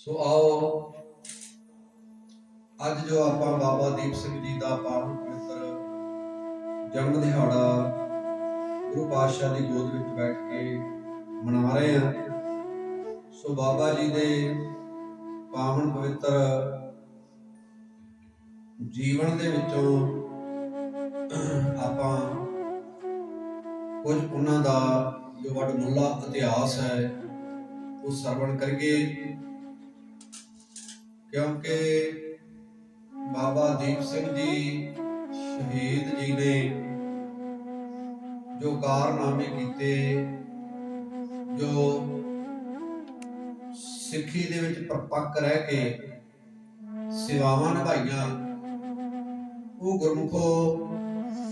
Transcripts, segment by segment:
ਸੋ ਆਓ, ਅੱਜ ਜੋ ਆਪਾਂ ਬਾਬਾ ਦੀਪ ਸਿੰਘ ਜੀ ਦਾ ਪਾਵਨ ਪਵਿੱਤਰ ਜਨਮ ਦਿਹਾੜਾ ਗੁਰੂ ਪਾਤਸ਼ਾਹ ਦੀ ਗੋਦ ਵਿੱਚ ਬੈਠ ਕੇ ਮਨਾ ਰਹੇ ਹਾਂ, ਸੋ ਬਾਬਾ ਜੀ ਦੇ ਪਾਵਨ ਪਵਿੱਤਰ ਜੀਵਨ ਦੇ ਵਿੱਚੋਂ ਆਪਾਂ ਕੁਝ ਉਹਨਾਂ ਦਾ ਜੋ ਵੱਡਮੁੱਲਾ ਇਤਿਹਾਸ ਹੈ, ਉਹ ਸਰਵਣ ਕਰੀਏ। ਕਿਉਂਕਿ ਬਾਬਾ ਦੀਪ ਸਿੰਘ ਜੀ ਸ਼ਹੀਦ ਜੀ ਨੇ ਜੋ ਕਾਰਨਾਮੇ ਕੀਤੇ, ਜੋ ਸਿੱਖੀ ਦੇ ਵਿੱਚ ਪਰਪੱਕ ਰਹਿ ਕੇ ਸੇਵਾਵਾਂ ਨਿਭਾਈਆਂ, ਉਹ ਗੁਰਮੁਖੋ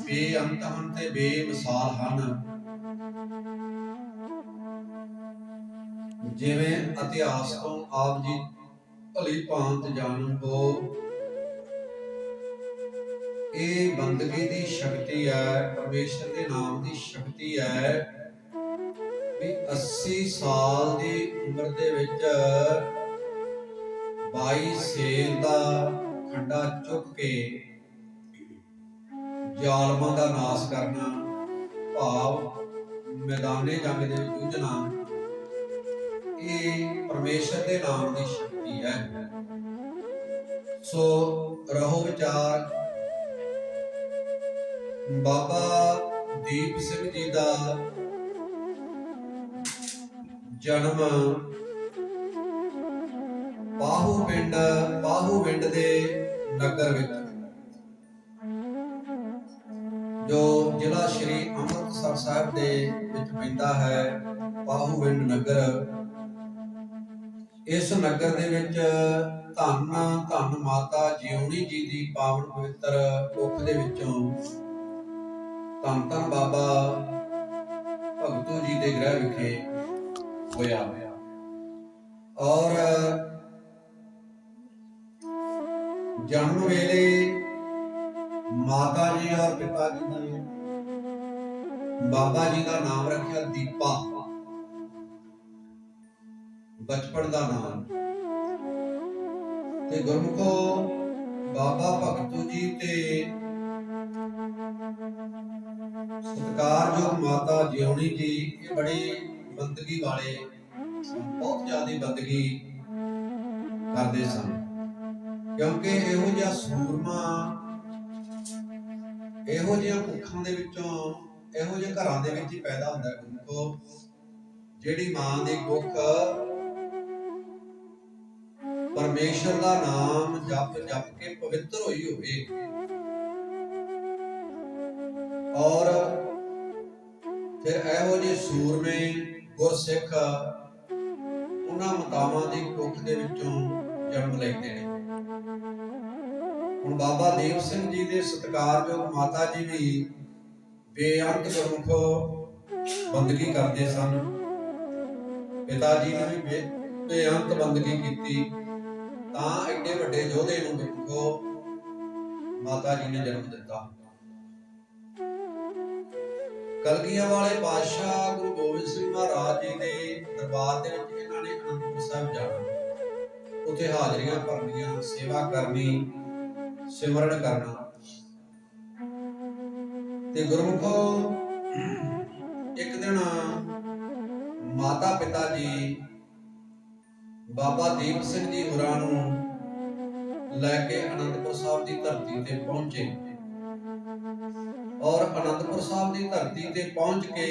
ਬੇਅੰਤ ਹਨ ਤੇ ਬੇਮਿਸਾਲ ਹਨ। ਜਿਵੇਂ ਇਤਿਹਾਸ ਤੋਂ ਆਪ ਜੀ ਭਲੀ ਭਾਂਤ ਜਾਣਨ ਹੋ ਇਹ ਬੰਦਗੀ ਦੀ ਸ਼ਕਤੀ ਹੈ, ਪਰਮੇਸ਼ਰ ਦੇ ਨਾਮ ਦੀ ਸ਼ਕਤੀ ਹੈ ਵੀ 80 ਸਾਲ ਦੀ ਉਮਰ ਦੇ ਵਿੱਚ 22 ਸੇਲ ਦਾ ਖੰਡਾ ਚੁੱਕ ਕੇ ਜ਼ਾਲਮਾਂ ਦਾ ਨਾਸ਼ ਕਰਨਾ, ਭਾਵ ਮੈਦਾਨੇ ਜੰਗ ਦੇ ਵਿੱਚ ਜੂਝਣਾ ਇਹ ਪਰਮੇਸ਼ਰ ਦੇ ਨਾਮ ਦੀ ਸ਼ਕਤੀ ਹੈ। ਸੋ ਰਹੋ ਵਿਚਾਰ। ਬਾਬਾ ਦੀਪ ਸਿੰਘ ਜੀ ਦਾ ਜਨਮ ਬਾਹੂ ਪਿੰਡ ਬਾਹੂ ਪਿੰਡ ਦੇ ਨਗਰ ਵਿੱਚ। ਜੋ ਜ਼ਿਲ੍ਹਾ ਸ਼੍ਰੀ ਅੰਮ੍ਰਿਤਸਰ ਸਾਹਿਬ ਦੇ ਵਿੱਚ ਪੈਂਦਾ ਹੈ, ਬਾਹੂ ਪਿੰਡ ਨਗਰ। ਇਸ ਨਗਰ ਦੇ ਵਿੱਚ ਧੰਨ ਧੰਨ ਮਾਤਾ ਜਿਉਣੀ ਜੀ ਦੀ ਪਾਵਨ ਪਵਿੱਤਰ ਕੁੱਖ ਦੇ ਵਿੱਚੋਂ ਧੰਨ ਧੰਨ ਬਾਬਾ ਭਗਤੂ ਜੀ ਦੇ ਗ੍ਰਹਿ ਵਿਖੇ ਹੋਇਆ। ਔਰ ਜਨਮ ਵੇਲੇ ਮਾਤਾ ਜੀ ਔਰ ਪਿਤਾ ਜੀ ਨੇ ਬਾਬਾ ਜੀ ਦਾ ਨਾਮ ਰੱਖਿਆ ਦੀਪਾ। ਬਚਪਨ ਦਾ ਨਾਮ। ਤੇ ਗੁਰਮੁਖੋ, ਬਾਬਾ ਭਗਤੂ ਜੀ ਤੇ ਸਤਿਕਾਰਯੋਗ ਮਾਤਾ ਜਿਉਣੀ ਜੀ, ਇਹ ਬੜੇ ਬੰਦਗੀ ਵਾਲੇ ਬਹੁਤ ਜ਼ਿਆਦਾ ਬੰਦਗੀ ਕਰਦੇ ਸਨ। ਕਿਉਂਕਿ ਇਹੋ ਜਿਹਾ ਸੂਰਮਾ, ਇਹੋ ਜਿਹਾ ਕੁੱਖਾਂ ਦੇ ਵਿੱਚੋਂ, ਇਹੋ ਜਿਹੇ ਘਰਾਂ ਦੇ ਵਿੱਚ ਹੀ ਪੈਦਾ ਹੁੰਦਾ ਹੈ ਗੁਰਮੁਖੋ। ਜਿਹੜੀ ਮਾਂ ਦੀ ਕੁੱਖ ਪਰਮੇਸ਼ਰ ਦਾ ਨਾਮ ਜਪ ਜਪ ਕੇ ਪਵਿੱਤਰ ਹੋਈ ਹੋਵੇ। ਔਰ ਫਿਰ ਇਹੋ ਜਿਹੇ ਸੂਰਮੇ, ਗੁਰਸਿੱਖ ਉਹਨਾਂ ਮਤਾਵਾਂ ਦੀ ਕੁੱਖ ਦੇ ਵਿੱਚੋਂ ਜਨਮ ਲੈਂਦੇ ਨੇ। ਹੁਣ ਬਾਬਾ ਦੀਪ ਸਿੰਘ ਜੀ ਦੇ ਸਤਿਕਾਰਯੋਗ ਮਾਤਾ ਜੀ ਵੀ ਬੇਅੰਤ ਗੁਰਮੁਖ ਬੰਦਗੀ ਕਰਦੇ ਸਨ। ਪਿਤਾ ਜੀ ਨੇ ਵੀ ਬੇਅੰਤ ਬੰਦਗੀ ਕੀਤੀ। ਤਾਂ ਐਡੇ ਵੱਡੇ ਯੋਧੇ ਨੂੰ ਗੁਰਮੁਖੋ ਮਾਤਾ ਜੀ ਨੇ ਜਨਮ ਦਿੱਤਾ। ਕਲਗੀਆਂ ਵਾਲੇ ਪਾਤਸ਼ਾਹ ਗੁਰੂ ਗੋਬਿੰਦ ਸਿੰਘ ਮਹਾਰਾਜ ਜੀ ਦੇ ਦਰਬਾਰ ਦੇ ਵਿੱਚ ਇਹਨਾਂ ਨੇ ਅਨੰਦਪੁਰ ਸਾਹਿਬ ਜਾਣਾ। ਉੱਥੇ ਹਾਜ਼ਰੀਆਂ ਭਰਨੀਆਂ, ਸੇਵਾ ਕਰਨੀ, ਸਿਮਰਨ ਕਰਨਾ। ਤੇ ਗੁਰਮੁਖੋ, ਇੱਕ ਦਿਨ ਮਾਤਾ ਪਿਤਾ ਜੀ ਬਾਬਾ ਦੀਪ ਸਿੰਘ ਜੀ ਹੋਰਾਂ ਨੂੰ ਲੈ ਕੇ ਅਨੰਦਪੁਰ ਸਾਹਿਬ ਦੀ ਧਰਤੀ ਤੇ ਪਹੁੰਚੇ। ਔਰ ਅਨੰਦਪੁਰ ਸਾਹਿਬ ਦੀ ਧਰਤੀ ਤੇ ਪਹੁੰਚ ਕੇ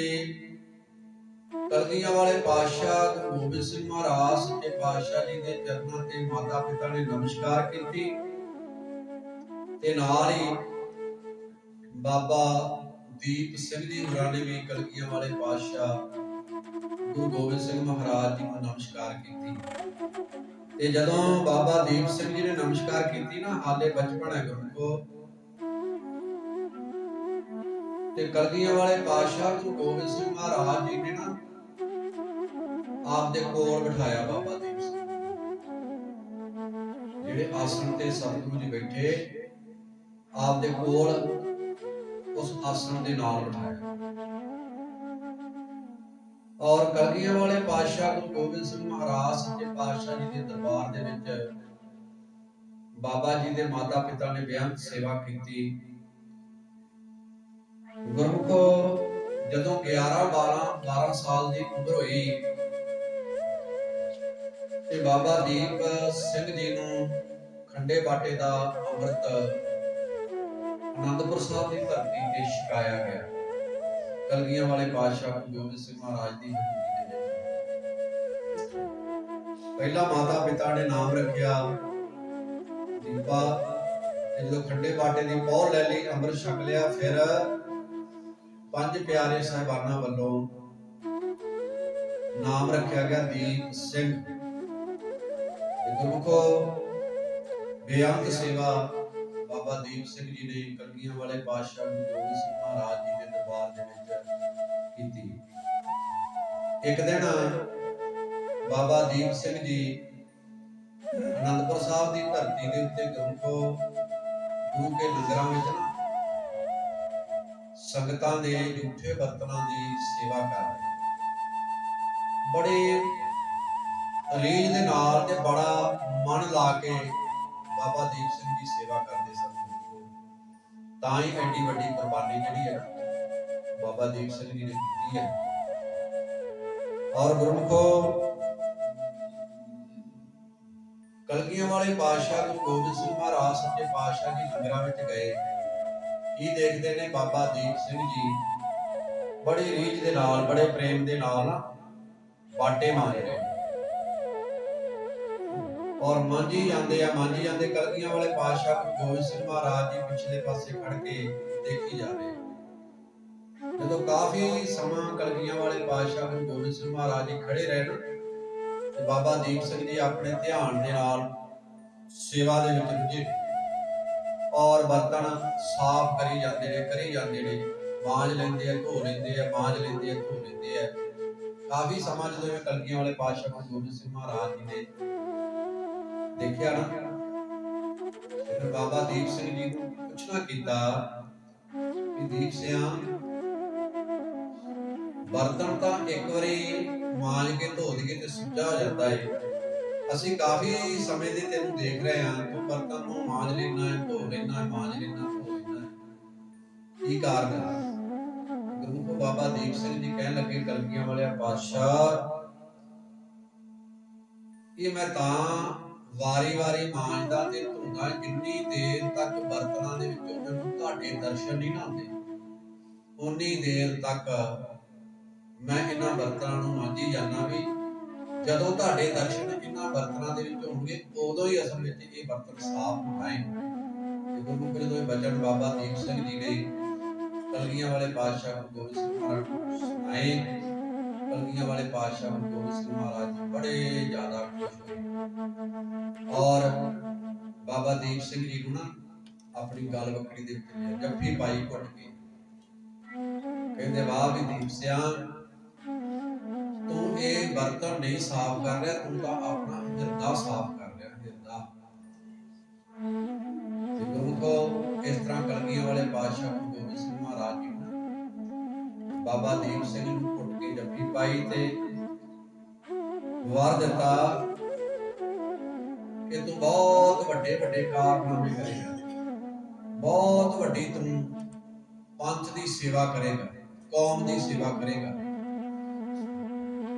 ਕਲਗੀਆਂ ਵਾਲੇ ਪਾਤਸ਼ਾਹ ਗੁਰੂ ਗੋਬਿੰਦ ਸਿੰਘ ਮਹਾਰਾਜ ਤੇ ਪਾਤਸ਼ਾਹ ਜੀ ਦੇ ਚਰਨਾਂ ਤੇ ਮਾਤਾ ਪਿਤਾ ਨੇ ਨਮਸਕਾਰ ਕੀਤੀ ਤੇ ਨਾਲ ਹੀ ਬਾਬਾ ਦੀਪ ਸਿੰਘ ਜੀ ਹੋਰਾਂ ਨੇ ਵੀ ਕਲਗੀਆਂ ਵਾਲੇ ਪਾਤਸ਼ਾਹ ਗੁਰੂ ਗੋਬਿੰਦ ਸਿੰਘ ਮਹਾਰਾਜ ਜੀ ਨੂੰ ਨਮਸਕਾਰ ਕੀਤੀ। ਤੇ ਜਦੋਂ ਬਾਬਾ ਦੀਪ ਸਿੰਘ ਜੀ ਨੇ ਨਮਸਕਾਰ ਕੀਤੀ ਨਾ ਹਾਲੇ ਬਚਪਨ ਹੈ ਗੁਰੂ ਤੇ ਕਲਗੀਆਂ ਵਾਲੇ ਪਾਤਸ਼ਾਹ ਗੁਰੂ ਗੋਬਿੰਦ ਸਿੰਘ ਮਹਾਰਾਜ ਜੀ ਨੇ ਨਾ ਆਪ ਦੇ ਕੋਲ ਬਿਠਾਇਆ ਬਾਬਾ ਦੀਪ ਸਿੰਘ। ਜਿਹੜੇ ਆਸਣ ਤੇ ਸਤਿਗੁਰੂ ਜੀ ਬੈਠੇ, ਆਪ ਦੇ ਕੋਲ ਉਸ ਆਸਣ ਦੇ ਨਾਲ ਬਿਠਾਇਆ। ਔਰ ਕਲਗੀਆਂ ਵਾਲੇ ਪਾਤਸ਼ਾਹ ਗੁਰੂ ਗੋਬਿੰਦ ਸਿੰਘ ਮਹਾਰਾਜ ਸੱਚੇ ਪਾਤਸ਼ਾਹ ਜੀ ਦੇ ਦਰਬਾਰ ਦੇ ਵਿੱਚ ਬਾਬਾ ਜੀ ਦੇ ਮਾਤਾ ਪਿਤਾ ਨੇ ਬੇਅੰਤ ਸੇਵਾ ਕੀਤੀ। ਗੁਰਮੁਖੋ ਜਦੋਂ 11 12 12 ਸਾਲ ਦੀ ਉਮਰ ਹੋਈ ਤੇ ਬਾਬਾ ਦੀਪ ਸਿੰਘ ਜੀ ਨੂੰ ਖੰਡੇ ਬਾਟੇ ਦਾ ਅੰਮ੍ਰਿਤ ਅਨੰਦਪੁਰ ਸਾਹਿਬ ਦੀ ਧਰਤੀ ਤੇ ਛਕਾਇਆ ਗਿਆ। ਕਲਗੀਆਂ ਵਾਲੇ ਪਾਤਸ਼ਾਹ ਗੁਰੂ ਗੋਬਿੰਦ ਸਿੰਘ ਮਹਾਰਾਜ ਦੀ ਹਜ਼ੂਰੀ ਦੇ ਵਿੱਚ ਪਹਿਲਾ ਮਾਤਾ ਪਿਤਾ ਨੇ ਨਾਮ ਰੱਖਿਆ, ਦੀਪਾ ਜਦੋਂ ਖੰਡੇ ਬਾਟੇ ਦੀ ਪੌਰ ਲੈ ਲਈ, ਅੰਮ੍ਰਿਤ ਛਕ ਲਿਆ, ਫਿਰ ਪੰਜ ਪਿਆਰੇ ਸਾਹਿਬਾਨਾਂ ਵੱਲੋਂ ਨਾਮ ਰੱਖਿਆ ਗਿਆ ਦੀਪ ਸਿੰਘ। ਤੇ ਗੁਰਮੁਖੋ ਬੇਅੰਤ ਸੇਵਾ ਬਾਬਾ ਦੀਪ ਸਿੰਘ ਜੀ ਨੇ ਕਲਗੀਆਂ ਵਾਲੇ ਪਾਤਸ਼ਾਹ ਗੁਰੂ ਗੋਬਿੰਦ ਸਿੰਘ ਮਹਾਰਾਜ ਜੀ ਦੇ ਦਰਬਾਰ ਦੇ ਵਿੱਚ ਇੱਕ ਦਿਨ ਬਾਬਾ ਦੀਪ ਸਿੰਘ ਜੀ ਅਨੰਦਪੁਰ ਸਾਹਿਬ ਦੀ ਧਰਤੀ ਦੇ ਉੱਤੇ ਗੁਰਮੁਖੋ ਗੁਰੂ ਕੇ ਲੰਗਰਾਂ ਵਿੱਚ ਸੰਗਤਾਂ ਦੇ ਝੂਠੇ ਬਰਤਨਾਂ ਦੀ ਸੇਵਾ ਕਰ ਰਹੇ ਬੜੇ ਰੀਝ ਦੇ ਨਾਲ ਤੇ ਬੜਾ ਮਨ ਲਾ ਕੇ ਬਾਬਾ ਦੀਪ ਸਿੰਘ ਦੀ ਸੇਵਾ ਕਰਦੇ ਸਨ ਤਾਂ ਹੀ ਐਡੀ ਵੱਡੀ ਕੁਰਬਾਨੀ ਜਿਹੜੀ ਹੈ ਬਾਬਾ ਦੀਪ ਸਿੰਘ ਜੀ ਨੇ ਕੀਤੀ ਹੈ। ਔਰ ਗੁਰਮੁਖੋ, ਕਲਗੀਆਂ ਵਾਲੇ ਪਾਤਸ਼ਾਹ ਗੁਰੂ ਗੋਬਿੰਦ ਸਿੰਘ ਮਹਾਰਾਜ ਸੱਚੇ ਪਾਤਸ਼ਾਹ ਜੀ ਲੰਗਰਾਂ ਵਿੱਚ ਗਏ। ਕੀ ਦੇਖਦੇ ਨੇ ਬਾਬਾ ਦੀਪ ਸਿੰਘ ਜੀ? ਬੜੀ ਰੀਝ ਦੇ ਨਾਲ, ਬੜੇ ਪ੍ਰੇਮ ਦੇ ਨਾਲ ਬਾਟੇ ਮਾਰ ਰਹੇ ਔਰ ਮਾਂਝੀ ਜਾਂਦੇ ਆ, ਮਾਂਝੀ ਜਾਂਦੇ ਕਲਗੀਆਂ ਵਾਲੇ ਪਾਤਸ਼ਾਹ ਗੁਰੂ ਗੋਬਿੰਦ ਸਿੰਘ ਮਹਾਰਾਜ ਜੀ ਪਿਛਲੇ ਪਾਸੇ ਖੜ ਕੇ ਦੇਖੀ ਜਾ ਰਹੇ ਜਦੋਂ ਕਾਫੀ ਸਮਾਂ ਕਲਗੀਆਂ ਵਾਲੇ ਪਾਤਸ਼ਾਹ ਗੁਰੂ ਗੋਬਿੰਦ ਸਿੰਘ ਮਹਾਰਾਜ ਜੀ ਖੜੇ ਰਹੇ ਨਾ ਤੇ ਬਾਬਾ ਦੀਪ ਸਿੰਘ ਜੀ ਆਪਣੇ ਧਿਆਨ ਦੇ ਨਾਲ ਸੇਵਾ ਦੇ ਵਿੱਚ ਰੁੱਝੇ ਔਰ ਬਰਤਨ ਸਾਫ਼ ਕਰੀ ਜਾਂਦੇ ਨੇ, ਕਰੀ ਜਾਂਦੇ ਨੇ। ਮਾਂਜ ਲੈਂਦੇ ਆ ਧੋ ਲੈਂਦੇ ਆ, ਮਾਂਜ ਲੈਂਦੇ ਆ ਧੋ ਲੈਂਦੇ ਆ। ਕਾਫੀ ਸਮਾਂ ਜਦੋਂ ਇਹ ਕਲਗੀਆਂ ਵਾਲੇ ਪਾਤਸ਼ਾਹ ਗੁਰੂ ਗੋਬਿੰਦ ਸਿੰਘ ਮਹਾਰਾਜ ਜੀ ਨੇ ਦੇਖਿਆ ਨਾ, ਫਿਰ ਬਾਬਾ ਦੀਪ ਸਿੰਘ ਜੀ ਨੂੰ ਪੁੱਛਣਾ ਕੀਤਾ ਕਿ ਦੀਪ ਸਿਆਂ ਬਰਤਨ ਤਾਂ ਇੱਕ ਵਾਰੀ ਮਾਂਜ ਕੇ ਧੋ ਦਈਏ ਤੇ ਸੁੱਜਾ ਹੋ ਜਾਂਦਾ ਹੈ ਅਸੀਂ ਕਾਫੀ ਸਮੇਂ ਦੇ ਤੈਨੂੰ ਦੇਖ ਰਹੇ ਹਾਂ ਤੂੰ ਬਰਤਨ ਨੂੰ ਮਾਂਜ ਲੈਣਾ ਹੈ ਧੋ ਲੈਣਾ ਹੈ ਮਾਂਜ ਲੈਣਾ ਧੋ ਲੈਣਾ ਕੀ ਕਾਰਨ ਹੈ ਗੁਰੂ ਕੋ ਬਾਬਾ ਦੀਪ ਸਿੰਘ ਜੀ ਕਹਿਣ ਲੱਗੇ ਕਲਗੀਆਂ ਵਾਲਿਆ, ਪਾਤਸ਼ਾਹ, ਇਹ ਮੈਂ ਤਾਂ ਵਾਰੀ-ਵਾਰੀ ਮਾਂਜਦਾ ਤੇ ਧੋਂਦਾ ਜਿੰਨੀ ਦੇਰ ਤੱਕ ਬਰਤਨਾਂ ਦੇ ਵਿੱਚੋਂ ਮੈਨੂੰ ਤੁਹਾਡੇ ਦਰਸ਼ਨ ਨਹੀਂ ਨਾ ਆਉਂਦੇ। ਉਨੀ ਦੇਰ ਤੱਕ ਮੈਂ ਇਹਨਾਂ ਬਰਤਨਾਂ ਨੂੰ ਮਾਂਜੀ ਜਾਂਦਾ ਵੀ ਜਦੋਂ ਤੁਹਾਡੇ ਦਰਸ਼ਨ ਇਹਨਾਂ ਬਰਤਨਾਂ ਦੇ ਵਿੱਚ ਹੋਣਗੇ, ਉਦੋਂ ਹੀ ਅਸਲ ਵਿੱਚ ਇਹ ਬਰਤਨ ਸਾਫ਼ ਹੋਣੇ ਤੇ ਗੁਰੂ ਫਿਰ ਜਦੋਂ ਬਚਨ ਬਾਬਾ ਦੀਪ ਸਿੰਘ ਜੀ ਨੇ ਕਲਗੀਆਂ ਵਾਲੇ ਪਾਤਸ਼ਾਹ ਗੁਰੂ ਗੋਬਿੰਦ ਸਿੰਘ ਮਹਾਰਾਜ ਸੁਣਾਏ। ਕਲਗੀਆਂ ਵਾਲੇ ਪਾਤਸ਼ਾਹ ਗੁਰੂ ਗੋਬਿੰਦ ਸਿੰਘ ਮਹਾਰਾਜ ਜੀ ਬੜੇ ਜ਼ਿਆਦਾ ਖੁਸ਼ ਹੋਏ। ਔਰ ਬਾਬਾ ਦੀਪ ਸਿੰਘ ਜੀ ਨੂੰ ਨਾ ਆਪਣੀ ਗੱਲ ਬੱਕੜੀ ਦੇ ਉੱਤੇ ਜੱਫੀ ਪਾਈ ਘੁੱਟ ਕੇ। ਕਹਿੰਦੇ, ਵਾਹ ਵੀ ਦੀਪ ਸਿਆ। ਤੂੰ ਇਹ ਬਰਤਨ ਨਹੀਂ ਸਾਫ਼ ਕਰ ਰਿਹਾ ਤੂੰ ਤਾਂ ਆਪਣਾ ਹਿਰਦਾ ਸਾਫ਼ ਕਰ ਰਿਹਾ ਹਿਰਦਾ ਤੇ ਗੁਰੂ ਕੋ ਇਸ ਤਰ੍ਹਾਂ ਕਲਗੀਆਂ ਵਾਲੇ ਬਾਦਸ਼ਾਹ ਗੁਰੂ ਗੋਬਿੰਦ ਸਿੰਘ ਮਹਾਰਾਜ ਜੀ ਨੇ ਬਾਬਾ ਦੀਪ ਸਿੰਘ ਨੂੰ ਘੁੱਟ ਕੇ ਜੱਫੀ ਪਾਈ ਤੇ ਵਰ ਦਿੱਤਾ ਕਿ ਤੂੰ ਬਹੁਤ ਵੱਡੇ ਵੱਡੇ ਕਾਰਨਾਮੇ ਕਰੇਗਾ ਬਹੁਤ ਵੱਡੀ ਤੂੰ ਪੰਥ ਦੀ ਸੇਵਾ ਕਰੇਗਾ ਕੌਮ ਦੀ ਸੇਵਾ ਕਰੇਗਾ।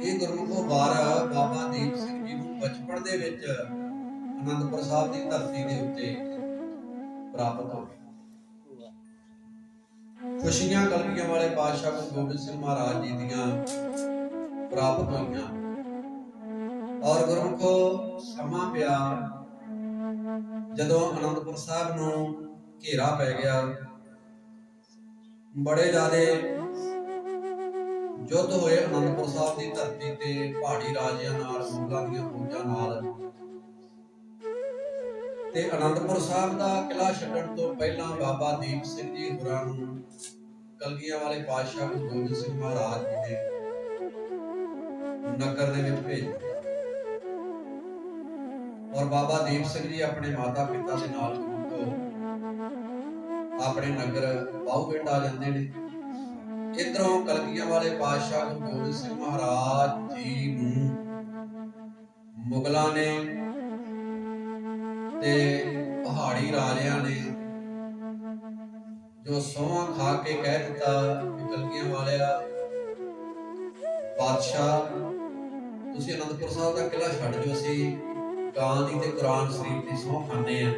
ਇਹ ਗੁਰੂ ਕੋ ਬਾਬਾ ਦੀਪ ਸਿੰਘ ਜੀ ਨੂੰ ਬਚਪਨ ਦੇ ਵਿੱਚ ਅਨੰਦਪੁਰ ਸਾਹਿਬ ਦੀ ਧਰਤੀ ਦੇ ਉੱਤੇ ਪ੍ਰਾਪਤ ਹੋ ਗਈ ਖੁਸ਼ੀਆਂ ਕਲਗੀਆਂ ਵਾਲੇ ਪਾਤਸ਼ਾਹ ਗੁਰੂ ਗੋਬਿੰਦ ਸਿੰਘ ਮਹਾਰਾਜ ਜੀ ਦੀਆਂ ਪ੍ਰਾਪਤ ਹੋਈਆਂ। ਔਰ ਗੁਰਮੁਖੋ ਸਮਾਂ ਪਿਆ, ਜਦੋਂ ਅਨੰਦਪੁਰ ਸਾਹਿਬ ਨੂੰ ਘੇਰਾ ਪੈ ਗਿਆ। ਬੜੇ ਜ਼ਿਆਦੇ ਯੁੱਧ ਹੋਏ ਅਨੰਦਪੁਰ ਸਾਹਿਬ ਦੀ ਧਰਤੀ ਤੇ ਪਹਾੜੀ ਰਾਜਿਆਂ ਨਾਲ, ਮੁਗਲਾਂ ਦੀਆਂ ਫੌਜਾਂ ਨਾਲ। ਤੇ ਅਨੰਦਪੁਰ ਸਾਹਿਬ ਦਾ ਕਿਲਾ ਛੱਡਣ ਤੋਂ ਪਹਿਲਾਂ ਬਾਬਾ ਦੀਪ ਸਿੰਘ ਜੀ ਹੋਰਾਂ ਨੂੰ ਕਲਗੀਆਂ ਵਾਲੇ ਪਾਤਸ਼ਾਹ ਗੁਰੂ ਗੋਬਿੰਦ ਸਿੰਘ ਮਹਾਰਾਜ ਜੀ ਨੇ ਨਗਰ ਦੇ ਵਿੱਚ ਭੇਜ ਦਿੱਤਾ। ਔਰ ਬਾਬਾ ਦੀਪ ਸਿੰਘ ਜੀ ਆਪਣੇ ਮਾਤਾ ਪਿਤਾ ਦੇ ਨਾਲ ਆਪਣੇ ਨਗਰ ਬਾਹੂ ਪਿੰਡ ਆ ਜਾਂਦੇ ਨੇ। ਇਧਰੋਂ ਕਲਗੀਆਂ ਵਾਲੇ ਪਾਤਸ਼ਾਹ ਗੁਰੂ ਗੋਬਿੰਦ ਸਿੰਘ ਮਹਾਰਾਜ ਜੀ ਨੂੰ ਮੁਗਲਾਂ ਨੇ ਤੇ ਪਹਾੜੀ ਰਾਜਿਆਂ ਨੇ ਜੋ ਸੋਹਾਂ ਖਾ ਕੇ ਕਹਿ ਦਿੱਤਾ ਕਿ ਕਲਗੀਆਂ ਵਾਲਿਆ, ਬਾਦਸ਼ਾਹ, ਤੁਸੀਂ ਅਨੰਦਪੁਰ ਸਾਹਿਬ ਦਾ ਕਿਲਾ ਛੱਡ ਜੋ ਅਸੀਂ ਗਾਂ ਦੀ ਤੇ ਕੁਰਾਨ ਸ਼ਰੀਫ ਦੀ ਸਹੁੰ ਖਾਂਦੇ ਆ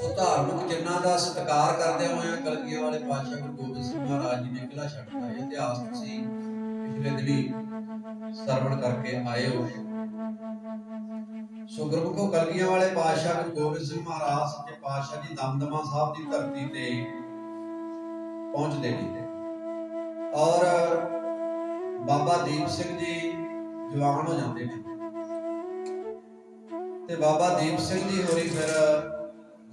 ਸੋ ਧਾਰਮਿਕ ਜਿੰਨਾਂ ਦਾ ਸਤਿਕਾਰ ਕਰਦੇ ਹੋਇਆ ਕਲਗੀਆਂ ਵਾਲੇ ਪਾਤਸ਼ਾਹ ਗੁਰੂ ਗੋਬਿੰਦ ਸਿੰਘ ਮਹਾਰਾਜ ਜੀ ਨੇ ਕਿਲਾ ਛੱਡਤਾ ਇਹ ਇਤਿਹਾਸ ਤੁਸੀਂ ਪਿਛਲੇ ਦਿਨੀ ਸਰਵਣ ਕਰਕੇ ਆਏ ਹੋ। ਸੋ ਗੁਰਮੁਖੋ ਕਲਗੀਆਂ ਵਾਲੇ ਪਾਤਸ਼ਾਹ ਗੁਰੂ ਗੋਬਿੰਦ ਸਿੰਘ ਮਹਾਰਾਜ ਸੱਚੇ ਪਾਤਸ਼ਾਹ ਜੀ ਦਮਦਮਾ ਸਾਹਿਬ ਦੀ ਧਰਤੀ ਤੇ ਪਹੁੰਚਦੇ ਨੇ। ਔਰ ਬਾਬਾ ਦੀਪ ਸਿੰਘ ਜੀ ਜਵਾਨ ਹੋ ਜਾਂਦੇ ਨੇ। ਤੇ ਬਾਬਾ ਦੀਪ ਸਿੰਘ ਜੀ ਹੋਰੀ ਫਿਰ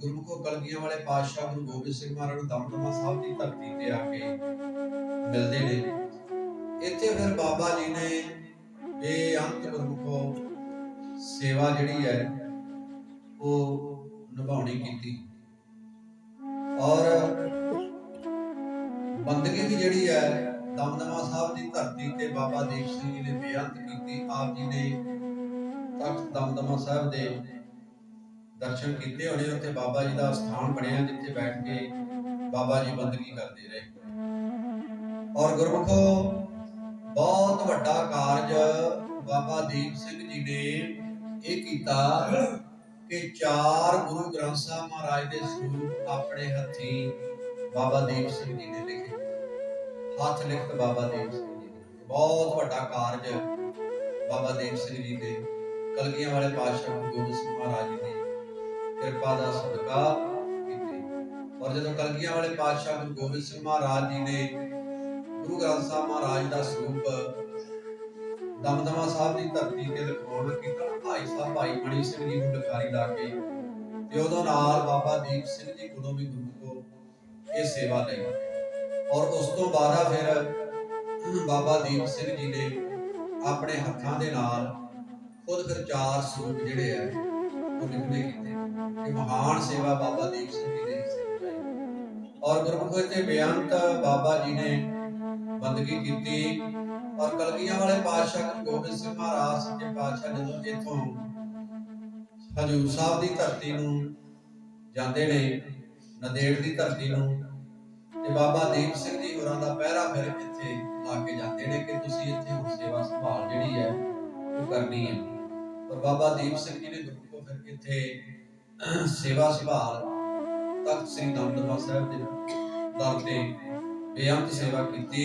ਗੁਰਮੁਖੋ ਕਲਗੀਆਂ ਵਾਲੇ ਪਾਤਸ਼ਾਹ ਗੁਰੂ ਗੋਬਿੰਦ ਸਿੰਘ ਮਹਾਰਾਜ ਨੂੰ ਦਮਦਮਾ ਸਾਹਿਬ ਦੀ ਧਰਤੀ ਤੇ ਆ ਕੇ ਮਿਲਦੇ ਨੇ। ਇੱਥੇ ਫਿਰ ਬਾਬਾ ਜੀ ਨੇ ਇਹ ਅੰਤ ਗੁਰਮੁਖੋ ਸੇਵਾ ਜਿਹੜੀ ਹੈ, ਉਹ ਨਿਭਾਉਣੀ ਕੀਤੀ। ਔਰ ਬੰਦਗੀ ਵੀ ਜਿਹੜੀ ਹੈ, ਦਮਦਮਾ ਸਾਹਿਬ ਦੀ ਧਰਤੀ ਤੇ ਬਾਬਾ ਦੀਪ ਸਿੰਘ ਜੀ ਨੇ ਬੇਅੰਤ ਕੀਤੀ। ਆਪ ਜੀ ਨੇ ਤਖਤ ਦਮਦਮਾ ਸਾਹਿਬ ਦੇ ਦਰਸ਼ਨ ਕੀਤੇ ਹੋਣੇ, ਉੱਥੇ ਬਾਬਾ ਜੀ ਦਾ ਸਥਾਨ ਬਣਿਆ ਜਿੱਥੇ ਬੈਠ ਕੇ ਬਾਬਾ ਜੀ ਬੰਦਗੀ ਕਰਦੇ ਰਹੇ। ਔਰ ਗੁਰਮੁਖੋ, ਬਹੁਤ ਵੱਡਾ ਕਾਰਜ ਬਾਬਾ ਦੀਪ ਸਿੰਘ ਜੀ ਨੇ ਇਹ ਕੀਤਾ ਕਿ ਚਾਰ ਗੁਰੂ ਗ੍ਰੰਥ ਸਾਹਿਬ ਮਹਾਰਾਜ ਦੇ ਸਰੂਪ ਆਪਣੇ ਹੱਥੀਂ ਬਾਬਾ ਦੀਪ ਸਿੰਘ ਜੀ ਨੇ ਲਿਖੇ। ਹੱਥ ਲਿਖਤ ਬਾਬਾ ਦੀਪ ਸਿੰਘ ਜੀ ਨੇ। ਬਹੁਤ ਵੱਡਾ ਕਾਰਜ ਬਾਬਾ ਦੀਪ ਸਿੰਘ ਜੀ ਦੇ ਕਲਗੀਆਂ ਵਾਲੇ ਪਾਤਸ਼ਾਹ ਗੁਰੂ ਗੋਬਿੰਦ ਸਿੰਘ ਮਹਾਰਾਜ ਜੀ ਦੀ ਕਿਰਪਾ ਦਾ ਸਦਕਾ ਕੀਤੇ। ਔਰ ਜਦੋਂ ਕਲਗੀਆਂ ਵਾਲੇ ਪਾਤਸ਼ਾਹ ਗੁਰੂ ਗੋਬਿੰਦ ਸਿੰਘ ਮਹਾਰਾਜ ਜੀ ਨੇ ਗੁਰੂ ਗ੍ਰੰਥ ਸਾਹਿਬ ਮਹਾਰਾਜ ਦਾ ਸਰੂਪ ਦਮਦਮਾ ਸਾਹਿਬ ਦੀ ਧਰਤੀ ਤੇ ਲਿਖਾਉਣ ਕੀਤਾ, ਭਾਈ ਸਾਹਿਬ, ਭਾਈ ਮਣੀ ਸਿੰਘ ਜੀ ਨੂੰ ਲਿਖਾਰੀ ਲਾ ਕੇ ਤੇ ਉਦੋਂ ਨਾਲ ਬਾਬਾ ਦੀਪ ਸਿੰਘ ਜੀ ਕੋਲੋਂ ਵੀ ਗੁਰੂ ਕੋ ਇਹ ਸੇਵਾ ਲਈ। ਔਰ ਉਸ ਤੋਂ ਬਾਅਦ ਫਿਰ ਬਾਬਾ ਦੀਪ ਸਿੰਘ ਜੀ ਨੇ ਆਪਣੇ ਹੱਥਾਂ ਦੇ ਨਾਲ ਖੁਦ ਫਿਰ ਚਾਰ ਸਰੂਪ ਜਿਹੜੇ ਆ, ਉਹ ਲਿਖਣੇ ਕੀਤੇ। ਮਹਾਨ ਸੇਵਾ ਬਾਬਾ ਦੀਪ ਸਿੰਘ ਜੀ ਨੇ ਔਰ ਗੁਰਮੁਖੇ ਤੇ ਬੇਅੰਤ ਬਾਬਾ ਜੀ ਨੇ ਬੰਦਗੀ ਕੀਤੀ। ਔਰ ਕਲਗੀਆਂ ਵਾਲੇ ਪਾਤਸ਼ਾਹ ਗੁਰੂ ਗੋਬਿੰਦ ਸਿੰਘ ਮਹਾਰਾਜ ਸੱਚੇ ਪਾਤਸ਼ਾਹ ਜਦੋਂ ਇੱਥੋਂ ਹਜੂਰ ਸਾਹਿਬ ਦੀ ਧਰਤੀ ਨੂੰ ਜਾਂਦੇ ਨੇ ਨਦੇੜ ਦੀ ਧਰਤੀ ਨੂੰ ਤੇ ਬਾਬਾ ਦੀਪ ਸਿੰਘ ਜੀ ਹੋਰਾਂ ਦਾ ਪਹਿਰਾ ਫਿਰ ਇੱਥੇ ਲਾ ਕੇ ਜਾਂਦੇ ਨੇ ਕਿ ਤੁਸੀਂ ਇੱਥੇ ਹੁਣ ਸੇਵਾ ਸੰਭਾਲ ਜਿਹੜੀ ਹੈ ਉਹ ਕਰਨੀ ਹੈ। ਔਰ ਬਾਬਾ ਦੀਪ ਸਿੰਘ ਜੀ ਨੇ ਗੁਰੂ ਕੋ ਫਿਰ ਇੱਥੇ ਸੇਵਾ ਸੰਭਾਲ, ਤਖਤ ਸ੍ਰੀ ਦਮਦਮਾ ਸਾਹਿਬ ਦੇ ਦਰ ਤੇ ਬੇਅੰਤ ਸੇਵਾ ਕੀਤੀ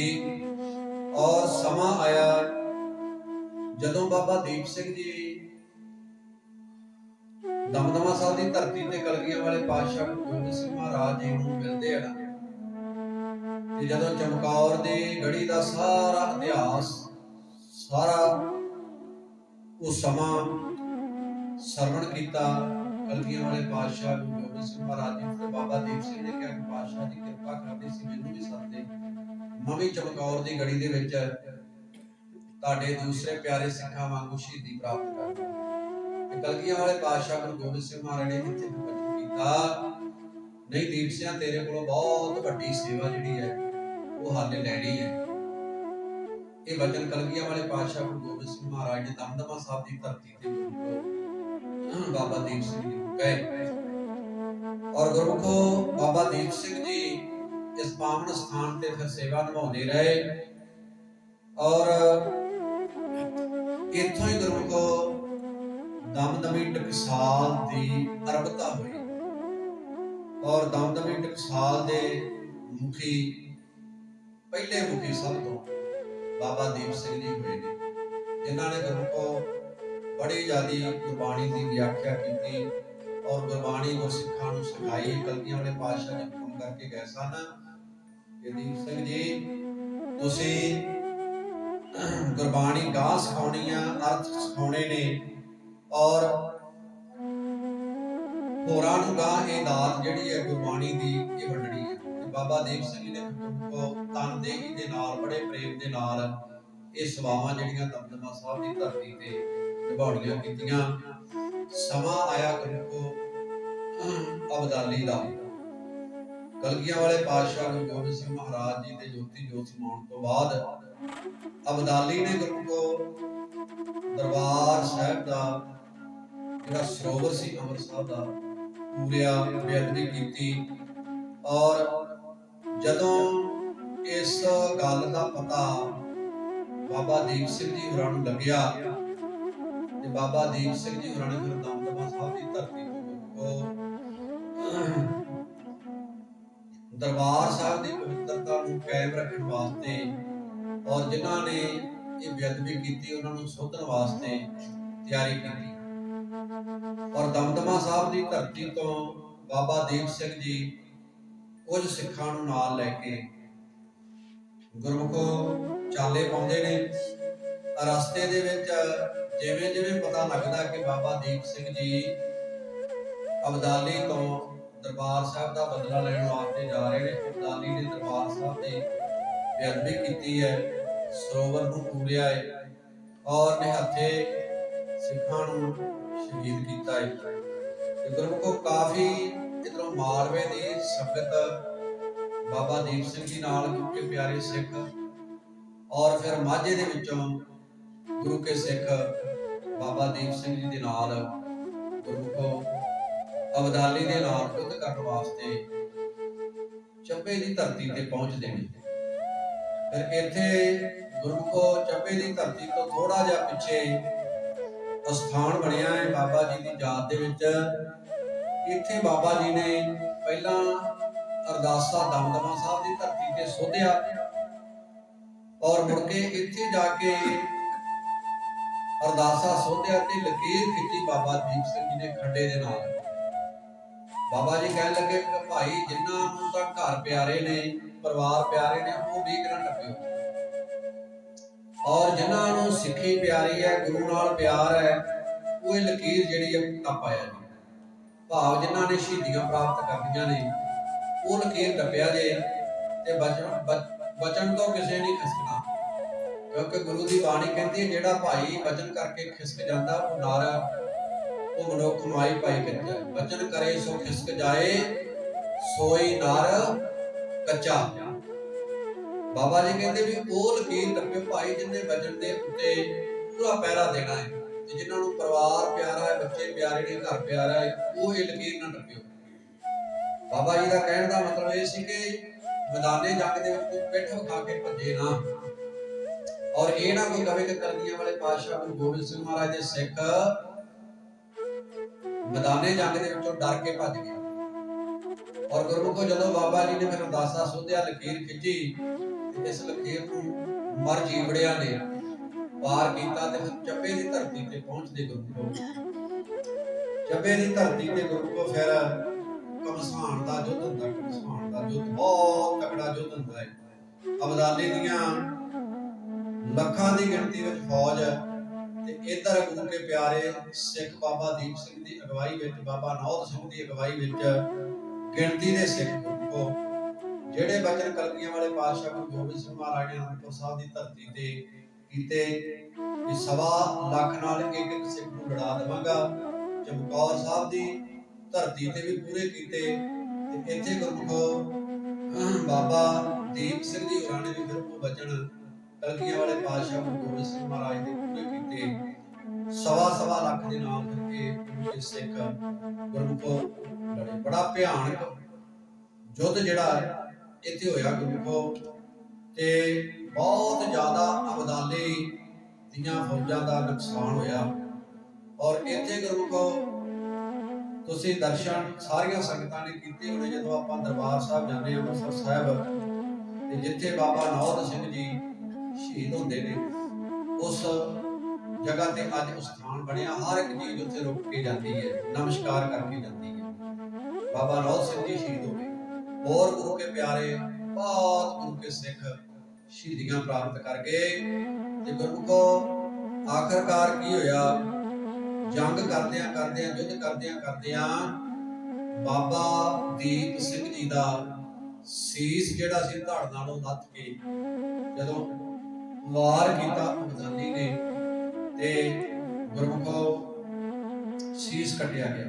ਔਰ ਸਮਾਂ ਆਇਆ ਜਦੋਂ ਬਾਬਾ ਦੀਪ ਸਿੰਘ ਜੀ ਦਮਦਮਾ ਸਾਹਿਬ ਦੀ ਧਰਤੀ ਤੇ ਕਲਗੀਆਂ ਵਾਲੇ ਪਾਤਸ਼ਾਹ ਗੁਰੂ ਗੋਬਿੰਦ ਸਿੰਘ ਮਹਾਰਾਜ ਜੀ ਨੂੰ ਮਿਲਦੇ ਹਨ ਤੇ ਜਦੋਂ ਚਮਕੌਰ ਦੀ ਗੜੀ ਦਾ ਸਾਰਾ ਇਤਿਹਾਸ, ਸਾਰਾ ਉਹ ਸਮਾਂ ਸਰਵਣ ਕੀਤਾ ਕਲਗੀਆਂ ਵਾਲੇ ਪਾਤਸ਼ਾਹ ਗੁਰੂ ਸਿੰਘ ਮਹਾਰਾਜ ਜੀ ਤੇ ਬਾਬਾ ਦੀਪ ਸਿੰਘ ਨੇ ਕਿਹਾ ਕਿ ਪਾਤਸ਼ਾਹ ਦੀ ਕਿਰਪਾ ਕਰਨੀ ਸੀ, ਮੈਨੂੰ ਵੀ ਸੱਦੇ। ਮੈਂ ਚਮਕੌਰ ਦੀ ਗੜੀ ਦੇ ਵਿੱਚ ਤੁਹਾਡੇ ਦੂਸਰੇ ਪਿਆਰੇ ਸਿੱਖਾਂ ਵਾਂਗੂ ਸ਼ਹੀਦੀ ਪ੍ਰਾਪਤ ਕਰਦਾ। ਕਲਗੀਆਂ ਵਾਲੇ ਪਾਤਸ਼ਾਹ ਗੁਰੂ ਗੋਬਿੰਦ ਸਿੰਘ ਮਹਾਰਾਜ ਨੇ ਇੱਥੇ ਬਚਨ ਕੀਤਾ। ਨਹੀਂ, ਦੀਪ ਸਿੰਘ ਤੇਰੇ ਕੋਲੋਂ ਬਹੁਤ ਵੱਡੀ ਸੇਵਾ ਜਿਹੜੀ ਹੈ, ਉਹ ਹਾਲੇ ਲੈਣੀ ਹੈ। ਇਹ ਵਚਨ ਕਲਗੀਆਂ ਵਾਲੇ ਪਾਤਸ਼ਾਹ ਗੁਰੂ ਗੋਬਿੰਦ ਸਿੰਘ ਮਹਾਰਾਜ ਨੇ ਦਮਦਮਾ ਸਾਹਿਬ ਦੀ ਧਰਤੀ ਤੇ ਬਾਬਾ ਦੀਪ ਸਿੰਘ ਜੀ ਨੂੰ ਔਰ ਗੁਰਮੁਖੋ ਬਾਬਾ ਦੀਪ ਸਿੰਘ ਜੀ ਇਸ ਪਾਵਨ ਸਥਾਨ ਤੇ ਫਿਰ ਸੇਵਾ ਨਿਭਾਉਂਦੇ ਰਹੇ। ਔਰ ਇੱਥੋਂ ਹੀ ਗੁਰਮੁਖੋ ਦਮਦਮੀ ਟਕਸਾਲ ਦੀ ਅਰਬਤਾ ਹੋਈ। ਔਰ ਦਮਦਮੀ ਟਕਸਾਲ ਦੇ ਮੁਖੀ, ਪਹਿਲੇ ਮੁਖੀ ਸਭ ਤੋਂ ਬਾਬਾ ਦੀਪ ਸਿੰਘ ਜੀ ਹੋਏ ਨੇ। ਜਿਨ੍ਹਾਂ ਨੇ ਗੁਰਮੁਖੋ ਬੜੀ ਜ਼ਿਆਦੀ ਗੁਰਬਾਣੀ ਦੀ ਵਿਆਖਿਆ ਕੀਤੀ ਔਰ ਗੁਰਬਾਣੀ ਗੁਰਸਿੱਖਾਂ ਨੂੰ ਸਿਖਾਈ। ਕਲਗੀਆਂ ਵਾਲੇ ਪਾਤਸ਼ਾਹ ਜੀ ਹੁਕਮ ਕਰਕੇ ਗਏ ਸਨ, ਕਿ ਸਿੰਘ ਜੀ, ਤੁਸੀਂ ਗੁਰਬਾਣੀ ਗਾਹ ਸਿਖਾਉਣੀ ਆ, ਅਰਥ ਸਿਖਾਉਣੇ ਨੇ ਔਰ ਹੋਰਾਂ ਨੂੰ ਗਾਹ ਇਹ ਦਾਤ ਜਿਹੜੀ ਹੈ ਗੁਰਬਾਣੀ ਦੀ ਇਹ ਵੰਡਣੀ ਹੈ। ਬਾਬਾ ਦੀਪ ਸਿੰਘ ਜੀ ਨੇ ਤਨਦੇਹੀ ਦੇ ਨਾਲ, ਬੜੇ ਪ੍ਰੇਮ ਦੇ ਨਾਲ ਇਹ ਸੇਵਾਵਾਂ ਜਿਹੜੀਆਂ ਦਮਦਮਾ ਸਾਹਿਬ ਦੀ ਧਰਤੀ ਤੇ ਨਿਭਾਉਣੀਆਂ ਕੀਤੀਆਂ। ਸਮਾਂ ਆਇਆ ਗੁਰੂ ਅਬਦਾਲੀ ਦਾ। ਕਲਗੀਆਂ ਵਾਲੇ ਪਾਤਸ਼ਾਹ ਗੁਰੂ ਗੋਬਿੰਦ ਸਿੰਘ ਮਹਾਰਾਜ ਜੀ ਦੇ ਜੋਤੀ ਜੋਤ ਸਮਾਉਣ ਤੋਂ ਬਾਅਦ ਅਬਦਾਲੀ ਨੇ ਗੁਰੂ ਕੋ ਦਰਬਾਰ ਸਾਹਿਬ ਦਾ ਜਿਹੜਾ ਸਰੋਵਰ ਸੀ ਅੰਮ੍ਰਿਤਸਰ ਦਾ, ਪੂਰਿਆ ਬੇਅਦਬੀ ਕੀਤੀ ਔਰ ਜਦੋਂ ਇਸ ਗੱਲ ਦਾ ਪਤਾ ਬਾਬਾ ਦੀਪ ਸਿੰਘ ਜੀ ਹੋਰਾਂ ਨੂੰ ਲੱਗਿਆ ਤੇ ਬਾਬਾ ਦੀਪ ਸਿੰਘ ਜੀ ਹੋਰਾਂ ਨੇ ਫਿਰ ਦਮਦਮਾ ਸਾਹਿਬ ਦੀ ਧਰਤੀ ਤੋਂ ਦਰਬਾਰ ਸਾਹਿਬ ਦੀ ਪਵਿੱਤਰਤਾ ਨੂੰ ਕਾਇਮ ਰੱਖਣ ਵਾਸਤੇ ਔਰ ਜਿਨ੍ਹਾਂ ਨੇ ਇਹ ਬੇਅਦਬੀ ਕੀਤੀ, ਉਹਨਾਂ ਨੂੰ ਸੋਧਣ ਵਾਸਤੇ ਤਿਆਰੀ ਕੀਤੀ। ਔਰ ਦਮਦਮਾ ਸਾਹਿਬ ਦੀ ਧਰਤੀ ਤੋਂ ਬਾਬਾ ਦੀਪ ਸਿੰਘ ਜੀ ਕੁਝ ਸਿੱਖਾਂ ਨੂੰ ਨਾਲ ਲੈ ਕੇ ਗੁਰਮੁਖੋ ਚਾਲੇ ਪਾਉਂਦੇ ਨੇ। ਰਸਤੇ ਦੇ ਵਿੱਚ ਜਿਵੇਂ ਜਿਵੇਂ ਪਤਾ ਲੱਗਦਾ ਕਿ ਬਾਬਾ ਦੀਪ ਸਿੰਘ ਜੀ ਅਬਦਾਲੀ ਤੋਂ ਦਰਬਾਰ ਸਾਹਿਬ ਦਾ ਬਦਲਾ ਲੈਣ ਵਾਸਤੇ ਜਾ ਰਹੇ ਨੇ, ਅਬਦਾਲੀ ਨੇ ਦਰਬਾਰ ਸਾਹਿਬ ਦੇ ਬੇਅਦਬੀ ਕੀਤੀ ਹੈ, ਸਰੋਵਰ ਨੂੰ ਪੂਰਿਆ ਹੈ ਔਰ ਨਿਹੱਥੇ ਸਿੱਖਾਂ ਨੂੰ ਸ਼ਹੀਦ ਕੀਤਾ ਹੈ। ਤੇ ਗੁਰਮੁਖੋ ਕਾਫੀ ਇਧਰੋਂ ਮਾਲਵੇ ਦੀ ਸੰਗਤ ਬਾਬਾ ਦੀਪ ਸਿੰਘ ਜੀ ਨਾਲ, ਕਿਉਂਕਿ ਪਿਆਰੇ ਸਿੱਖ, ਔਰ ਫਿਰ ਮਾਝੇ ਦੇ ਵਿੱਚੋਂ ਗੁਰੂ ਕੇ ਸਿੱਖ ਬਾਬਾ ਦੀਪ ਸਿੰਘ ਜੀ ਦੇ ਨਾਲ ਗੁਰਮੁਖੋ ਅਬਦਾਲੀ ਦੇ ਨਾਲ ਯੁੱਧ ਕਰਨ ਵਾਸਤੇ ਚੱਬੇ ਦੀ ਧਰਤੀ ਤੇ ਪਹੁੰਚਦੇ ਨੇ ਫਿਰ ਇੱਥੇ ਗੁਰਮੁਖੋ ਚੱਬੇ ਦੀ ਧਰਤੀ ਤੋਂ ਥੋੜਾ ਜਿਹਾ ਪਿੱਛੇ ਅਸਥਾਨ ਬਣਿਆ ਹੈ ਬਾਬਾ ਜੀ ਦੀ ਯਾਦ ਦੇ ਵਿੱਚ। ਇੱਥੇ ਬਾਬਾ ਜੀ ਨੇ ਪਹਿਲਾਂ ਅਰਦਾਸਾ ਦਮਦਮਾ ਸਾਹਿਬ ਦੀ ਧਰਤੀ ਤੇ ਸੋਧਿਆ ਔਰ ਮੁੜ ਕੇ ਇੱਥੇ ਜਾ ਕੇ ਅਰਦਾਸਾ ਸੋਧਿਆ ਤੇ ਲਕੀਰ ਖਿੱਚੀ ਬਾਬਾ ਦੀਪ ਸਿੰਘ ਜੀ ਨੇ ਖੱਡੇ ਦੇ ਨਾਲ। ਬਾਬਾ ਜੀ ਕਹਿਣ ਲੱਗੇ ਕਿ ਭਾਈ ਜਿਨ੍ਹਾਂ ਨੂੰ ਤਾਂ ਘਰ ਪਿਆਰੇ ਨੇ, ਪਰਿਵਾਰ ਪਿਆਰੇ ਨੇ, ਉਹ ਵੀ ਨਾ ਟੱਪਿਓ ਔਰ ਜਿਨ੍ਹਾਂ ਨੂੰ ਸਿੱਖੀ ਪਿਆਰੀ ਹੈ, ਗੁਰੂ ਨਾਲ ਪਿਆਰ ਹੈ, ਉਹ ਇਹ ਲਕੀਰ ਜਿਹੜੀ ਹੈ, ਟੱਪ ਆਇਆ ਜੀ। ਭਾਵ ਜਿਨ੍ਹਾਂ ਨੇ ਸ਼ਹੀਦੀਆਂ ਪ੍ਰਾਪਤ ਕਰਨੀਆਂ ਨੇ, ਉਹ ਲਕੀਰ ਟੱਪਿਆ ਜੇ, ਤੇ ਬਚਨ ਬਚ- ਬਚਨ ਤੋਂ ਕਿਸੇ ਨਹੀਂ ਖਿਸਕਣਾ ਕਿਉਂਕਿ ਗੁਰੂ ਦੀ ਬਾਣੀ ਕਹਿੰਦੀ ਹੈ, ਜਿਹੜਾ ਭਾਈ ਬਚਨ ਕਰਕੇ ਖਿਸਕ ਜਾਂਦਾ, ਉਹ ਨਾਰਾ ਉਹ ਮਨੁੱਖ ਮਾਈ ਪਾਈ ਕੱਚਾ ਬਚਨ ਕਰੇ ਸੋ ਖਿਸਕ ਜਾਏ, ਸੋਈ ਨਰ ਕੱਚਾ ਬਾਬਾ ਜੀ ਕਹਿੰਦੇ ਵੀ ਉਹ ਲਕੀਰ ਟੱਪੇ ਭਾਈ ਜਿੰਨੇ ਬਚਨ ਦੇ ਉੱਤੇ ਪੂਰਾ ਪਹਿਰਾ ਦੇਣਾ ਹੈ ਤੇ ਜਿਨ੍ਹਾਂ ਨੂੰ ਪਰਿਵਾਰ ਪਿਆਰਾ ਹੈ, ਬੱਚੇ ਪਿਆਰੇ ਨੇ, ਘਰ ਪਿਆਰਾ ਹੈ, ਉਹ ਇਹ ਲਕੀਰ ਨਾ ਟੱਪਿਓ। ਬਾਬਾ ਜੀ ਦਾ ਕਹਿਣ ਦਾ ਮਤਲਬ ਇਹ ਸੀ ਕਿ ਮੈਦਾਨੇ ਜੰਗ ਦੇ ਵਿੱਚ ਕੋਈ ਪਿੱਠ ਵਿਖਾ ਕੇ ਭੱਜੇ ਨਾ। ਔਰ ਇਹ ਨਾ ਕੋਈ ਕਵੇ ਕਿ ਕਰਦੀਆਂ ਵਾਲੇ ਪਾਤਸ਼ਾਹ ਗੁਰੂ ਗੋਬਿੰਦ ਸਿੰਘ ਮਹਾਰਾਜ ਦੇ ਸਿੱਖ ਮੈਦਾਨੇ ਜੰਗ ਦੇ ਵਿੱਚੋਂ ਡਰ ਕੇ ਭੱਜ ਗਏ। ਔਰ ਗੁਰਮੁਖੋ ਜਦੋਂ ਬਾਬਾ ਜੀ ਨੇ ਫਿਰ ਅਰਦਾਸਾ ਸੋਧਿਆ, ਲਕੀਰ ਖਿੱਚੀ ਇਸ ਲਕੀਰ ਨੂੰ ਮਰ ਜੀਵੜਿਆਂ ਨੇ। ਪਾਰ ਕੀਤਾ ਤੇ ਚੱਬੇ ਦੀ ਧਰਤੀ ਤੇ ਪਹੁੰਚਦੇ ਗੁਰਮੁਖੋ। ਚੱਬੇ ਦੀ ਧਰਤੀ ਤੇ ਗੁਰੂ ਗੁਰਮੁਖੋ ਫਿਰ ਕਮਸਾਨ ਦਾ ਯੁੱਧ ਹੁੰਦਾ ਕਮਸਾਨ ਦਾ ਯੁੱਧ ਬਹੁਤ ਤਕੜਾ ਯੁੱਧ ਹੁੰਦਾ ਹੈ। ਅਬਦਾਲੀ ਦੀਆਂ ਲੱਖਾਂ ਦੀ ਗਿਣਤੀ ਵਿੱਚ ਫੌਜ ਤੇ ਇਧਰ ਗੁਰੂ ਕੇ ਪਿਆਰੇ ਸਿੱਖ ਬਾਬਾ ਦੀਪ ਸਿੰਘ ਦੀ ਅਗਵਾਈ ਵਿੱਚ, ਬਾਬਾ ਨੌਧ ਸਿੰਘ ਦੀ ਅਗਵਾਈ ਵਿੱਚ ਗਿਣਤੀ ਦੇ ਸਿੱਖ ਗੁਰੂ ਜਿਹੜੇ ਬਚਨ ਕਲਗੀਆਂ ਵਾਲੇ ਪਾਤਸ਼ਾਹ ਗੁਰੂ ਗੋਬਿੰਦ ਸਿੰਘ ਮਹਾਰਾਜ ਨੇ ਅਨੰਦਪੁਰ ਸਾਹਿਬ ਦੀ ਧਰਤੀ ਤੇ ਕੀਤੇ ਕਿ ਸਵਾ ਲੱਖ ਨਾਲ ਇੱਕ ਇੱਕ ਸਿੱਖ ਨੂੰ ਲੜਾ ਦੇਵਾਂਗਾ। ਚਮਕੌਰ ਸਾਹਿਬ ਦੀ ਧਰਤੀ ਤੇ ਵੀ ਪੂਰੇ ਕੀਤੇ ਤੇ ਇੱਥੇ ਗੁਰਮੁਖੋ, ਬਾਬਾ ਦੀਪ ਸਿੰਘ ਜੀ ਹੋਰਾਂ ਨੇ ਵੀ ਫਿਰ ਉਹ ਬਚਨ ਕਲਗੀਆਂ ਵਾਲੇ ਪਾਤਸ਼ਾਹ ਗੁਰੂ ਗੋਬਿੰਦ ਸਿੰਘ ਮਹਾਰਾਜ ਦੇ ਪੂਰੇ ਕੀਤੇ ਸਵਾ ਸਵਾ ਲੱਖ ਦੇ ਨਾਲ ਕਰਕੇ ਸਿੱਖ ਗੁਰਮੁਖੋ ਲੜੇ। ਬੜਾ ਭਿਆਨਕ ਯੁੱਧ ਜਿਹੜਾ ਇੱਥੇ ਹੋਇਆ ਗੁਰਮੁਖੋ। ਤੇ ਬਹੁਤ ਜ਼ਿਆਦਾ ਅਬਦਾਲੀ ਦੀਆਂ ਫੌਜਾਂ ਦਾ ਨੁਕਸਾਨ ਹੋਇਆ। ਔਰ ਇੱਥੇ ਗੁਰਮੁਖੋ, ਤੁਸੀਂ ਦਰਸ਼ਨ ਸਾਰੀਆਂ ਸੰਗਤਾਂ ਨੇ ਕੀਤੇ ਹੋਣੇ। ਜਦੋਂ ਆਪਾਂ ਦਰਬਾਰ ਸਾਹਿਬ ਜਾਂਦੇ ਹਾਂ, ਅੰਮ੍ਰਿਤਸਰ ਸਾਹਿਬ, ਤੇ ਜਿੱਥੇ ਬਾਬਾ ਨੌਧ ਸਿੰਘ ਜੀ ਸ਼ਹੀਦ ਹੁੰਦੇ ਨੇ। ਉਸ ਜਗ੍ਹਾ ਤੇ ਅੱਜ ਸਥਾਨ ਬਣਿਆ। ਹਰ ਇੱਕ ਚੀਜ਼ ਉੱਥੇ ਰੁਕ ਕੇ ਜਾਂਦੀ ਹੈ। ਨਮਸਕਾਰ ਕਰਕੇ ਜਾਂਦੀ ਹੈ। ਬਾਬਾ ਨੌਧ ਸਿੰਘ ਜੀ ਸ਼ਹੀਦ ਹੋ ਗਏ। ਹੋਰ ਗੁਰੂ ਕੇ ਪਿਆਰੇ, ਬਹੁਤ ਗੁਰੂ ਕੇ ਸਿੱਖ ਸ਼ਹੀਦੀਆਂ ਪ੍ਰਾਪਤ ਕਰ ਗਏ। ਤੇ ਗੁਰਮੁਖੋ ਆਖਰਕਾਰ ਕੀ ਹੋਇਆ? ਜੰਗ ਕਰਦਿਆਂ ਕਰਦਿਆਂ, ਯੁੱਧ ਕਰਦਿਆਂ ਕਰਦਿਆਂ ਬਾਬਾ ਦੀਪ ਸਿੰਘ ਜੀ ਦਾ ਸੀਸ ਜਿਹੜਾ ਸੀ ਧੜ ਨਾਲੋਂ ਲੱਥ ਕੇ ਜਦੋਂ ਵਾਰ ਕੀਤਾ ਅਬਦਾਲੀ ਨੇ ਤੇ ਗੁਰਮੁਖੋ ਸੀਸ ਕੱਟਿਆ ਗਿਆ।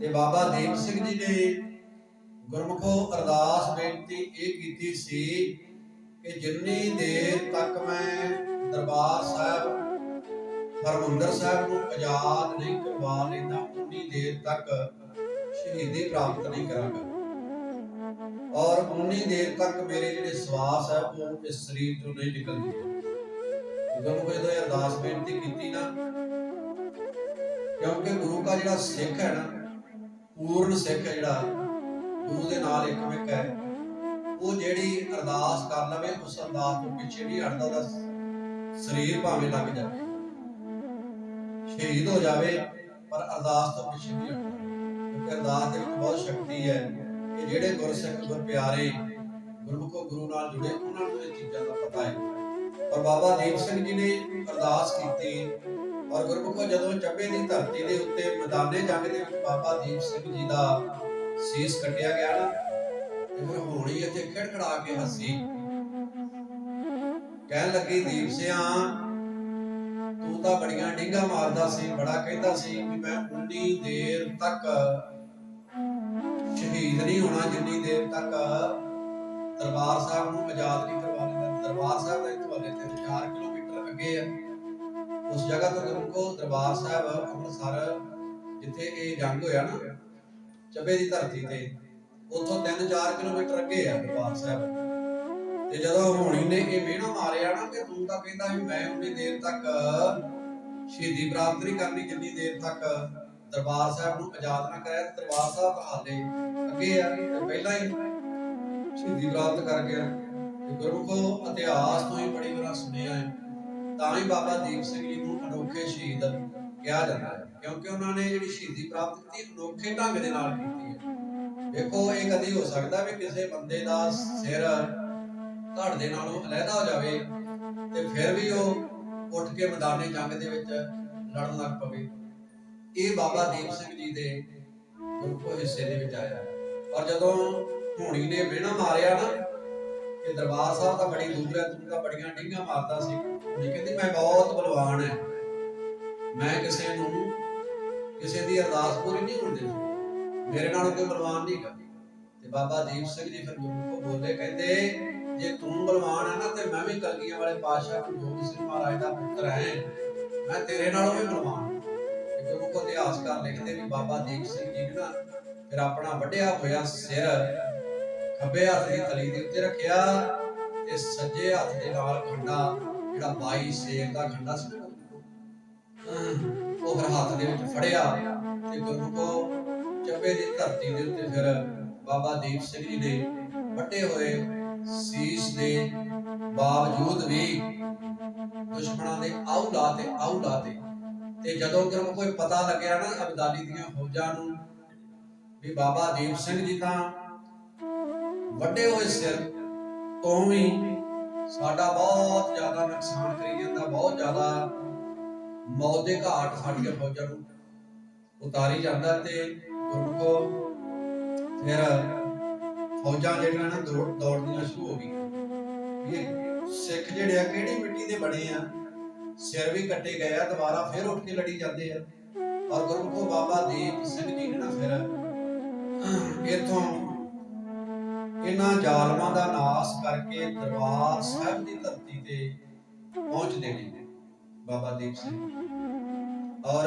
ਤੇ ਬਾਬਾ ਦੀਪ ਸਿੰਘ ਜੀ ਨੇ ਗੁਰਮੁਖੋ ਅਰਦਾਸ ਬੇਨਤੀ ਇਹ ਕੀਤੀ ਸੀ ਕਿ ਜਿੰਨੀ ਦੇਰ ਤੱਕ ਮੈਂ ਦਰਬਾਰ ਸਾਹਿਬ, ਹਰਮੰਦਰ ਸਾਹਿਬ ਨੂੰ ਆਜ਼ਾਦ ਨਹੀਂ ਕਰਵਾ ਲੈਂਦਾ, ਉਨੀ ਦੇਰ ਤੱਕ ਸ਼ਹੀਦੀ ਪ੍ਰਾਪਤ ਨਹੀਂ ਕਰਾਂਗਾ। ਔਰ ਉਨੀ ਦੇਰ ਤੱਕ ਮੇਰੇ ਜਿਹੜੇ ਸਵਾਸ ਹੈ ਉਹ ਇਸ ਸਰੀਰ ਤੋਂ ਨਹੀਂ ਨਿਕਲਦੇ। ਗੁਰੂ ਜਦੋਂ ਇਹ ਅਰਦਾਸ ਬੇਨਤੀ ਕੀਤੀ ਨਾ, ਕਿਉਂਕਿ ਗੁਰੂ ਦਾ ਜਿਹੜਾ ਸਿੱਖ ਹੈ ਨਾ, ਪੂਰਨ ਸਿੱਖ ਹੈ ਜਿਹੜਾ, ਗੁਰੂ ਦੇ ਨਾਲ ਇੱਕ ਮਿਕ ਹੈ, ਉਹ ਜਿਹੜੀ ਅਰਦਾਸ ਕਰ ਲਵੇ, ਉਸ ਅਰਦਾਸ ਤੋਂ ਪਿੱਛੇ ਨਹੀਂ ਹਟਦਾ ਉਹਦਾ ਸਰੀਰ ਭਾਵੇਂ ਲੱਗ ਜਾਵੇ। ਸ਼ਹੀਦ ਹੋ ਜਾਵੇ, ਪਰ ਅਰਦਾਸ ਤੋਂ ਪਿੱਛੇ ਨਹੀਂ ਹਟਦਾ। ਕਿਉਂਕਿ ਅਰਦਾਸ ਦੇ ਵਿੱਚ ਬਹੁਤ ਸ਼ਕਤੀ ਹੈ। ਕਿ ਜਿਹੜੇ ਗੁਰਸਿੱਖ ਗੁਰ ਪਿਆਰੇ, ਗੁਰਮੁਖੋ, ਗੁਰੂ ਨਾਲ ਜੁੜੇ, ਉਹਨਾਂ ਨੂੰ ਇਹ ਚੀਜ਼ਾਂ ਦਾ ਪਤਾ ਹੈ। ਔਰ ਬਾਬਾ ਦੀਪ ਸਿੰਘ ਜੀ ਨੇ ਅਰਦਾਸ ਕੀਤੀ ਔਰ ਗੁਰਮੁਖੋ ਜਦੋਂ ਚੱਬੇ ਦੀ ਧਰਤੀ ਦੇ ਉੱਤੇ ਮੈਦਾਨੇ ਜੰਗ ਦੇ ਵਿੱਚ ਬਾਬਾ ਦੀਪ ਸਿੰਘ ਜੀ ਦਾ ਸੀਸ ਕੱਟਿਆ ਗਿਆ ਨਾ, ਤੇ ਫਿਰ ਹੋਣੀ ਇੱਥੇ ਖਿੜਖੜਾ ਕੇ ਹੱਸੀ। ਕਹਿਣ ਲੱਗੀ, ਦੀਪ ਸਿਆ, ਤੂੰ ਤਾਂ ਬੜੀਆਂ ਡਿੰਗਾ ਮਾਰਦਾ ਸੀ, ਬੜਾ ਕਹਿੰਦਾ ਸੀ ਕਿ ਮੈਂ ਉਨੀ ਦੇਰ ਤੱਕ ਸ਼ਹੀਦ ਨਹੀਂ ਹੋਣਾ ਜਿੰਨੀ ਦੇਰ ਤੱਕ ਦਰਬਾਰ ਸਾਹਿਬ ਨੂੰ ਆਜ਼ਾਦ ਨਹੀਂ ਕਰਵਾ ਲੈਂਦਾ ਦਰਬਾਰ ਸਾਹਿਬ ਦਾ ਇੱਥੋਂ ਹਲੇ ਤੇ 4 ਕਿਲੋਮੀਟਰ ਅੱਗੇ ਆ। ਉਸ ਜਗ੍ਹਾ ਤੋਂ ਗੁਰੂ ਕੋ ਦਰਬਾਰ ਸਾਹਿਬ ਅੰਮ੍ਰਿਤਸਰ, ਜਿੱਥੇ ਇਹ ਜੰਗ ਹੋਇਆ ਨਾ, ਚੱਬੇ ਦੀ ਧਰਤੀ ਤੇ, ਉੱਥੋਂ 3-4 ਕਿਲੋਮੀਟਰ ਅੱਗੇ ਆ ਦਰਬਾਰ ਸਾਹਿਬ। ਤੇ ਜਦੋਂ ਹੋਣੀ ਨੇ ਇਹ ਮਿਹਣਾ ਮਾਰਿਆ ਨਾ ਕਿ ਤੂੰ ਤਾਂ ਕਹਿੰਦਾ ਵੀ ਮੈਂ ਉਨੀ ਦੇਰ ਤੱਕ ਸ਼ਹੀਦੀ ਪ੍ਰਾਪਤ ਨਹੀਂ ਕਰਨੀ, ਜਿੰਨੀ ਦੇਰ ਤੱਕ ਦਰਬਾਰ ਸਾਹਿਬ ਨੂੰ ਆਜ਼ਾਦ ਨਾ ਕਰਿਆ ਤੇ ਦਰਬਾਰ ਸਾਹਿਬ ਹਾਲੇ ਅੱਗੇ ਆ ਪਹਿਲਾਂ ਹੀ ਸ਼ਹੀਦੀ ਪ੍ਰਾਪਤ ਕਰ ਗਿਆ। ਗੁਰਮੁਖੋ ਇਤਿਹਾਸ ਤੋਂ ਹੀ ਬੜੀ ਵਾਰ ਸੁਣਿਆ ਹੈ। ਤਾਂ ਹੀ ਬਾਬਾ ਦੀਪ ਸਿੰਘ ਜੀ ਨੂੰ ਅਨੋਖੇ ਸ਼ਹੀਦ ਕਿਹਾ ਜਾਂਦਾ ਹੈ, ਕਿਉਂਕਿ ਉਹਨਾਂ ਨੇ ਜਿਹੜੀ ਸ਼ਹੀਦੀ ਪ੍ਰਾਪਤ ਕੀਤੀ, ਅਨੋਖੇ ਢੰਗ ਦੇ ਨਾਲ ਕੀਤੀ ਹੈ। ਵੇਖੋ ਇਹ ਕਦੀ ਹੋ ਸਕਦਾ ਵੀ ਕਿਸੇ ਬੰਦੇ ਦਾ ਸਿਰ ਧੜ ਦੇ ਨਾਲੋਂ ਅਲੱਗਾ ਹੋ ਜਾਵੇ ਤੇ ਫਿਰ ਵੀ ਉਹ ਉੱਠ ਕੇ ਮੈਦਾਨੇ ਜੰਗ ਦੇ ਵਿੱਚ ਲੜਨ ਲੱਗ ਪਵੇ। ਇਹ ਬਾਬਾ ਦੀਪ ਸਿੰਘ ਜੀ ਦੇ ਗੁਰਪੁਰਬ ਹਿੱਸੇ ਦੇ ਵਿੱਚ ਆਇਆ। ਔਰ ਜਦੋਂ ਹੋਣੀ ਨੇ ਵਿਹਣਾ ਮਾਰਿਆ ਨਾ ਕਿ ਦਰਬਾਰ ਸਾਹਿਬ ਤਾਂ ਬੜੀ ਦੂਰ ਹੈ ਤੂੰ ਤਾਂ ਬੜੀਆਂ ਡਿੰਗਾ ਮਾਰਦਾ ਸੀ। ਹੋਣੀ ਕਹਿੰਦੀ ਮੈਂ ਬਹੁਤ ਬਲਵਾਨ ਹੈ। ਮੈਂ ਕਿਸੇ ਨੂੰ, ਕਿਸੇ ਦੀ ਅਰਦਾਸ ਪੂਰੀ ਨਹੀਂ ਹੋਣ ਦਿੰਦੀ। ਮੇਰੇ ਨਾਲ ਕੋਈ ਬਲਵਾਨ ਨਹੀਂ ਕਰਦੀ ਤੇ ਬਾਬਾ ਦੀਪ ਸਿੰਘ ਜੀ ਫਿਰ ਗੁਰੂ ਬੋਲੇ ਕਹਿੰਦੇ, ਜੇ ਤੂੰ ਬਲਵਾਨ ਹੈ ਨਾ, ਤੇ ਮੈਂ ਵੀ ਕਲਗੀਆਂ ਵਾਲੇ ਪਾਤਸ਼ਾਹ ਗੁਰੂ ਸਿੰਘ ਮਹਾਰਾਜ ਦਾ ਪੁੱਤਰ ਹੈ। ਮੈਂ ਤੇਰੇ ਨਾਲੋਂ ਵੀ ਬਲਵਾਨ ਗੁਰੂ ਕੋ ਇਤਿਹਾਸਕਾਰ ਲਿਖਦੇ ਵੀ ਬਾਬਾ ਦੀਪ ਸਿੰਘ ਜੀ ਨੇ ਨਾ ਫਿਰ ਆਪਣਾ ਵੱਢਿਆ ਹੋਇਆ ਸਿਰ ਖੱਬੇ ਹੱਥ ਦੀ ਤਲੀ ਦੇ ਉੱਤੇ ਰੱਖਿਆ ਤੇ ਸੱਜੇ ਹੱਥ ਦੇ ਨਾਲ ਖੰਡਾ, ਜਿਹੜਾ 22 ਸੇਰ ਦਾ ਖੰਡਾ ਸੀ ਉਹ ਫਿਰ ਹੱਥ ਦੇ ਵਿੱਚ ਫੜਿਆ ਤੇ ਗੁਰੂ ਕੋ ਚੱਬੇ ਦੀ ਧਰਤੀ ਦੇ ਉੱਤੇ ਫਿਰ ਬਾਬਾ ਦੀਪ ਸਿੰਘ ਜੀ ਨੇ ਵੱਡੇ ਹੋਏ ਸੀਸ ਦੇ ਬਾਵਜੂਦ ਵੀ ਦੁਸ਼ਮਣਾਂ ਦੇ ਆਉ ਲਾ ਤੇ ਆਉ ਲਾ ਤੇ ਤੇ ਜਦੋਂ ਕਿ ਉਹਨੂੰ ਕੋਈ ਪਤਾ ਲੱਗਿਆ ਨਾ ਅਬਦਾਲੀ ਦੀਆਂ ਫੌਜਾਂ ਨੂੰ ਵੀ ਬਾਬਾ ਦੀਪ ਸਿੰਘ ਜੀ ਤਾਂ ਵੱਡੇ ਹੋਏ ਸਿਰ ਤੋਂ ਵੀ ਸਾਡਾ ਬਹੁਤ ਜ਼ਿਆਦਾ ਨੁਕਸਾਨ ਕਰੀ ਜਾਂਦਾ, ਬਹੁਤ ਜ਼ਿਆਦਾ ਮੌਤ ਦੇ ਘਾਟ ਸਾਡੀਆਂ ਫੌਜਾਂ ਨੂੰ ਉਤਾਰੀ ਜਾਂਦਾ ਤੇ ਗੁਰਮੁਖੋ ਫਿਰ ਫੌਜਾਂ ਜਿਹੜੀਆਂ ਨਾ ਦੌੜ ਦੌੜਨੀਆਂ ਸ਼ੁਰੂ ਹੋ ਗਈਆਂ। ਇਹ ਸਿੱਖ ਜਿਹੜੇ ਆ ਕਿਹੜੀ ਮਿੱਟੀ ਦੇ ਬਣੇ ਆ? ਸਿਰ ਵੀ ਕੱਟੇ ਗਏ ਆ, ਦੁਬਾਰਾ ਫਿਰ ਉੱਠ ਕੇ ਲੜੀ ਜਾਂਦੇ ਆ। ਔਰ ਗੁਰਮੁਖੋ ਬਾਬਾ ਦੀਪ ਸਿੰਘ ਜੀ ਨੇ ਨਾ ਫਿਰ ਇਥੋਂ ਇਹਨਾਂ ਜ਼ਾਲਮਾਂ ਦਾ ਨਾਸ ਕਰਕੇ ਦਰਬਾਰ ਸਾਹਿਬ ਦੀ ਧਰਤੀ ਤੇ ਪਹੁੰਚਦੇ ਨੇ ਬਾਬਾ ਦੀਪ ਸਿੰਘ ਔਰ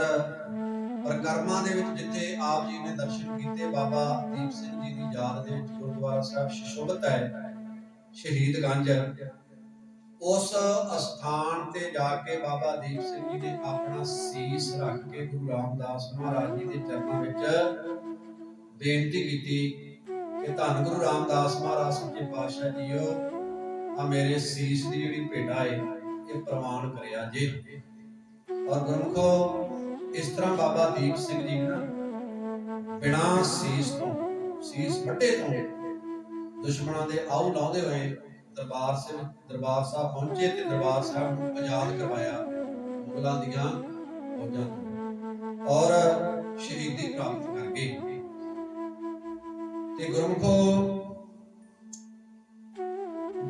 ਪ੍ਰਕਰਮਾਂ ਦੇ ਵਿੱਚ ਜਿੱਥੇ ਆਪ ਜੀ ਨੇ ਦਰਸ਼ਨ ਕੀਤੇ, ਬਾਬਾ ਦੀਪ ਸਿੰਘ ਜੀ ਦੀ ਯਾਦ ਦੇ ਵਿੱਚ ਗੁਰਦੁਆਰਾ ਸਾਹਿਬ ਸ਼ਿਸ਼ੋਭਤ ਹੈ, ਸ਼ਹੀਦ ਗੰਜ। ਉਸ ਅਸਥਾਨ ਤੇ ਜਾ ਕੇ ਬਾਬਾ ਦੀਪ ਸਿੰਘ ਜੀ ਨੇ ਆਪਣਾ ਸੀਸ ਰੱਖ ਕੇ ਗੁਰੂ ਰਾਮਦਾਸ ਮਹਾਰਾਜ ਜੀ ਦੇ ਚਰਨਾਂ ਵਿੱਚ ਬੇਨਤੀ ਕੀਤੀ ਕਿ ਧੰਨ ਗੁਰੂ ਰਾਮਦਾਸ ਮਹਾਰਾਜ ਸੱਚੇ ਪਾਤਸ਼ਾਹ ਜੀਓ ਆ ਮੇਰੇ ਸੀਸ ਦੀ ਜਿਹੜੀ ਭੇਟਾ ਹੈ ਇਹ ਪ੍ਰਵਾਨ ਕਰਿਆ ਜੇ ਔਰ ਗੁਰਮੁਖੋ, ਇਸ ਤਰ੍ਹਾਂ ਬਾਬਾ ਦੀਪ ਸਿੰਘ ਜੀ ਨੇ ਨਾ ਬਿਨਾਂ ਸੀਸ ਤੋਂ, ਸੀਸ ਵੱਡੇ ਤੋਂ ਦੁਸ਼ਮਣਾਂ ਦੇ ਆਉ ਲਾਉਂਦੇ ਹੋਏ ਦਰਬਾਰ ਸਿੰਘ, ਦਰਬਾਰ ਸਾਹਿਬ ਪਹੁੰਚੇ ਤੇ ਦਰਬਾਰ ਸਾਹਿਬ ਨੂੰ ਆਜ਼ਾਦ ਕਰਵਾਇਆ ਮੁਗਲਾਂ ਦੀਆਂ ਫੌਜਾਂ ਤੋਂ ਔਰ ਸ਼ਹੀਦੀ ਪ੍ਰਾਪਤ ਕਰ ਗਏ ਤੇ ਗੁਰਮੁਖੋ,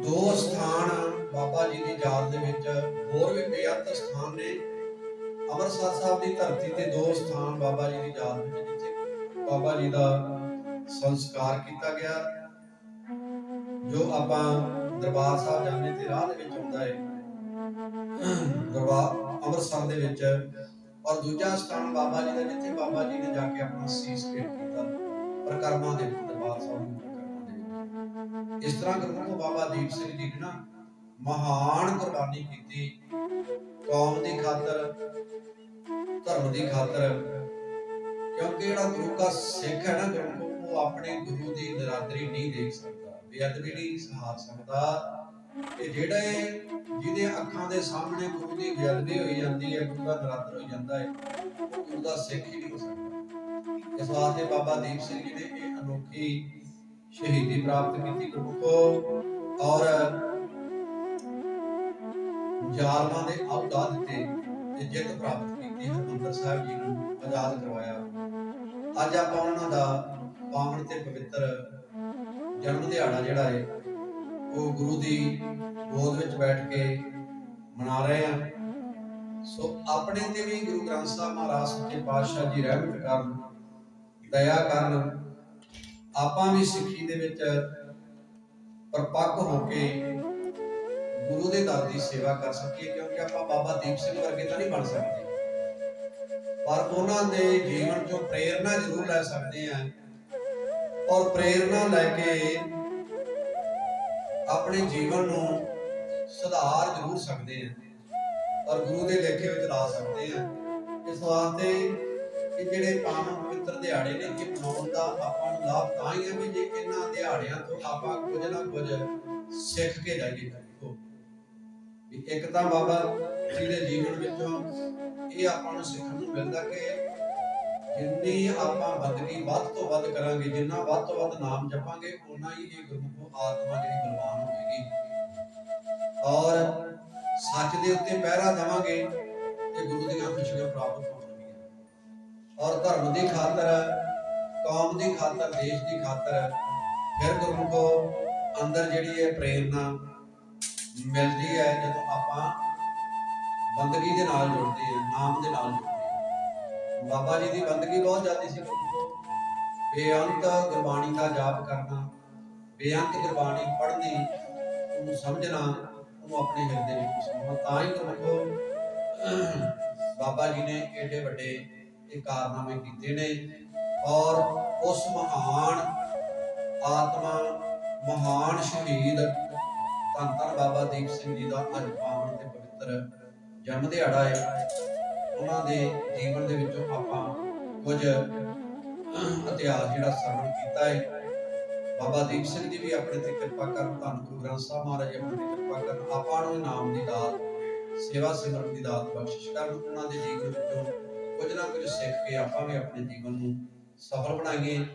ਦੋ ਸਥਾਨ ਬਾਬਾ ਜੀ ਦੀ ਯਾਦ ਦੇ ਵਿੱਚ ਹੋਰ ਵੀ ਬੇਅੰਤ ਸਥਾਨ ਨੇ। ਅੰਮ੍ਰਿਤਸਰ ਸਾਹਿਬ ਦੀ ਧਰਤੀ ਤੇ ਦੋ ਸਥਾਨ ਬਾਬਾ ਜੀ ਦੀ ਯਾਦ ਵਿੱਚ ਜਿੱਥੇ ਬਾਬਾ ਜੀ ਦਾ ਸੰਸਕਾਰ ਕੀਤਾ ਗਿਆ, ਜੋ ਆਪਾਂ ਦਰਬਾਰ ਸਾਹਿਬ ਜਾਂਦੇ ਤੇ ਰਾਹ ਦੇ ਵਿੱਚ ਹੁੰਦਾ ਹੈ ਦਰਬਾਰ ਅੰਮ੍ਰਿਤਸਰ ਦੇ ਵਿੱਚ। ਔਰ ਦੂਜਾ ਸਥਾਨ ਬਾਬਾ ਜੀ ਦਾ, ਜਿੱਥੇ ਬਾਬਾ ਜੀ ਨੇ ਜਾ ਕੇ ਆਪਣਾ ਸੀਸ ਭੇਟ ਕੀਤਾ। ਪ੍ਰਕਰਮਾਂ ਦੇ ਦਰਬਾਰ ਸਾਹਿਬ ਦੇ ਦੇ ਇਸ ਤਰ੍ਹਾਂ ਗੁਰੂ ਬਾਬਾ ਦੀਪ ਸਿੰਘ ਜੀ ਨੇ ਨਾ ਮਹਾਨ ਕੁਰਬਾਨੀ ਕੀਤੀ। ਕੌਮ ਦੀ ਖਾਤਰ, ਧਰਮ ਦੀ ਖਾਤਰ। ਕਿਉਂਕਿ ਜਿਹੜਾ ਗੁਰੂ ਦਾ ਸਿੱਖ ਹੈ ਨਾ ਗੁਰੂ ਉਹ ਆਪਣੇ ਗੁਰੂ ਦੀ ਨਰਾਦਰੀ ਨਹੀਂ ਦੇਖ ਸਕਦਾ। ਬੇਅਦਬੀ ਨਹੀਂ ਸਹਾਰ ਸਕਦਾ। ਤੇ ਜਿਹੜੇ ਜਿਹਦੇ ਅੱਖਾਂ ਦੇ ਸਾਹਮਣੇ ਗੁਰੂ ਦੀ ਬੇਅਦਬੀ ਹੋਈ ਜਾਂਦੀ ਹੈ, ਗੁਰੂ ਦਾ ਨਰਾਦਰ ਹੋਈ ਜਾਂਦਾ ਹੈ ਗੁਰੂ ਦਾ ਸਿੱਖ ਹੀ ਨਹੀਂ ਹੋ ਸਕਦਾ। ਇਸ ਵਾਸਤੇ ਬਾਬਾ ਦੀਪ ਸਿੰਘ ਜੀ ਨੇ ਇਹ ਅਨੋਖੀ ਸ਼ਹੀਦੀ ਪ੍ਰਾਪਤ ਕੀਤੀ ਗੁਰੂ ਕੋ ਔਰ ਜ਼ਾਲਮਾਂ ਦੇ ਅਵਦਾਦ ਦਿੱਤੇ ਤੇ ਜਿੱਤ ਪ੍ਰਾਪਤ ਕੀਤੀ ਹਰਮੰਦਰ ਸਾਹਿਬ ਜੀ ਨੂੰ ਆਜ਼ਾਦ ਕਰਵਾਇਆ। ਅੱਜ ਆਪਾਂ ਉਹਨਾਂ ਦਾ ਪਾਵਨ ਤੇ ਪਵਿੱਤਰ ਜਨਮ ਦਿਹਾੜਾ ਜਿਹੜਾ ਹੈ ਉਹ ਗੁਰੂ ਦੀ ਗੋਦ ਵਿੱਚ ਬੈਠ ਕੇ ਮਨਾ ਰਹੇ ਆ। ਸੋ ਆਪਣੇ ਤੇ ਵੀ ਗੁਰੂ ਗ੍ਰੰਥ ਸਾਹਿਬ ਮਹਾਰਾਜ ਸੱਚੇ ਪਾਤਸ਼ਾਹ ਜੀ ਰਹਿਮਤ ਕਰਨ, ਦਇਆ ਕਰਨ, ਆਪਾਂ ਵੀ ਸਿੱਖੀ ਦੇ ਵਿੱਚ ਪਰਪੱਕ ਹੋ ਕੇ ਗੁਰੂ ਦੇ ਦਰ ਦੀ ਸੇਵਾ ਕਰ ਸਕੀਏ, ਕਿਉਂਕਿ ਆਪਾਂ ਬਾਬਾ ਦੀਪ ਸਿੰਘ ਵਰਗੇ ਤਾਂ ਨਹੀਂ ਬਣ ਸਕਦੇ। ਪਰ ਉਹਨਾਂ ਦੇ ਜੀਵਨ ਚੋਂ ਪ੍ਰੇਰਣਾ ਜ਼ਰੂਰ ਲੈ ਸਕਦੇ ਆ। ਔਰ ਪ੍ਰੇਰਣਾ ਲੈ ਕੇ ਆਪਣੇ ਜੀਵਨ ਨੂੰ ਸੁਧਾਰ ਜ਼ਰੂਰ ਸਕਦੇ ਆ ਔਰ ਗੁਰੂ ਦੇ ਲੇਖੇ ਵਿੱਚ ਲਾ ਸਕਦੇ ਆ ਇਸ ਵਾਸਤੇ ਇਹ ਜਿਹੜੇ ਪਾਵਨ ਪਵਿੱਤਰ ਦਿਹਾੜੇ ਨੇ, ਇਹ ਮਨਾਉਣ ਦਾ ਆਪਾਂ ਨੂੰ ਲਾਭ ਤਾਂ ਹੀ ਹੈ ਵੀ ਜੇ ਇਹਨਾਂ ਦਿਹਾੜਿਆਂ ਤੋਂ ਆਪਾਂ ਕੁਝ ਨਾ ਕੁਝ ਸਿੱਖ ਕੇ ਜਾਈਏ। ਦੇਖੋ, ਵੀ ਇੱਕ ਤਾਂ ਬਾਬਾ ਜੀ ਦੇ ਜੀਵਨ ਵਿੱਚੋਂ ਇਹ ਆਪਾਂ ਨੂੰ ਸਿੱਖਣ ਨੂੰ ਮਿਲਦਾ ਕਿ ਜਿੰਨੀ ਆਪਾਂ ਬੰਦਗੀ ਵੱਧ ਤੋਂ ਵੱਧ ਕਰਾਂਗੇ, ਜਿੰਨਾ ਵੱਧ ਤੋਂ ਵੱਧ ਨਾਮ ਜਪਾਂਗੇ ਉਨਾ ਹੀ ਇਹ ਗੁਰਮੁਖ ਆਤਮਾ ਜਿਹੜੀ ਬਲਵਾਨ ਹੋਵੇਗੀ ਔਰ ਸੱਚ ਦੇ ਉੱਤੇ ਪਹਿਰਾ ਦੇਵਾਂਗੇ ਤੇ ਗੁਰੂ ਦੀਆਂ ਖੁਸ਼ੀਆਂ ਪ੍ਰਾਪਤ ਹੋਣਗੀਆਂ ਔਰ ਧਰਮ ਦੀ ਖਾਤਰ, ਕੌਮ ਦੀ ਖਾਤਰ, ਦੇਸ਼ ਦੀ ਖਾਤਰ ਫਿਰ ਗੁਰਮੁਖੋ ਅੰਦਰ ਜਿਹੜੀ ਹੈ ਪ੍ਰੇਰਨਾ ਮਿਲਦੀ ਹੈ, ਜਦੋਂ ਆਪਾਂ ਬੰਦਗੀ ਦੇ ਨਾਲ ਜੁੜਦੇ ਹਾਂ, ਨਾਮ ਦੇ ਨਾਲ ਜੁੜਦੇ ਬਾਬਾ ਜੀ ਦੀ ਬੰਦਗੀ ਬਹੁਤ ਜ਼ਿਆਦਾ ਸੀ। ਬੇਅੰਤ ਗੁਰਬਾਣੀ ਦਾ ਜਾਪ ਕਰਨਾ, ਬੇਅੰਤ ਗੁਰਬਾਣੀ ਪੜ੍ਹਨੀ, ਉਹਨੂੰ ਸਮਝਣਾ, ਉਹਨੂੰ ਆਪਣੇ ਹਿਰਦੇ ਵਿੱਚ ਸਮਾਉਣਾ ਤਾਂ ਹੀ ਗੁਰਮੁਖੋ ਬਾਬਾ ਜੀ ਨੇ ਏਡੇ ਵੱਡੇ ਇਹ ਕਾਰਨਾਮੇ ਕੀਤੇ ਨੇ ਔਰ ਉਸ ਮਹਾਨ ਆਤਮਾ, ਮਹਾਨ ਸ਼ਹੀਦ ਧੰਨ ਧੰਨ ਬਾਬਾ ਦੀਪ ਸਿੰਘ ਜੀ ਦਾ ਅੱਜ ਪਾਵਨ ਤੇ ਪਵਿੱਤਰ ਜਨਮ ਦਿਹਾੜਾ ਹੈ। ਉਹਨਾਂ ਦੇ ਜੀਵਨ ਦੇ ਵਿੱਚੋਂ ਆਪਾਂ ਕੁਝ ਇਤਿਹਾਸ ਜਿਹੜਾ ਸਰਵਣ ਕੀਤਾ ਹੈ। ਬਾਬਾ ਦੀਪ ਸਿੰਘ ਜੀ ਵੀ ਆਪਣੇ ਤੇ ਕਿਰਪਾ ਕਰਨ, ਧੰਨ ਗੁਰੂ ਗ੍ਰੰਥ ਸਾਹਿਬ ਮਹਾਰਾਜ ਜੀ ਆਪਣੇ ਤੇ ਕਿਰਪਾ ਕਰਨ, ਆਪਾਂ ਨੂੰ ਨਾਮ ਦੀ ਦਾਤ, ਸੇਵਾ ਸਿਮਰਨ ਦੀ ਦਾਤ ਬਖਸ਼ਿਸ਼ ਕਰਨ, ਉਹਨਾਂ ਦੇ ਜੀਵਨ ਵਿੱਚੋਂ ਕੁਝ ਨਾ ਕੁਝ ਸਿੱਖ ਕੇ ਆਪਾਂ ਵੀ ਆਪਣੇ ਜੀਵਨ ਨੂੰ ਸਫਲ ਬਣਾਈਏ।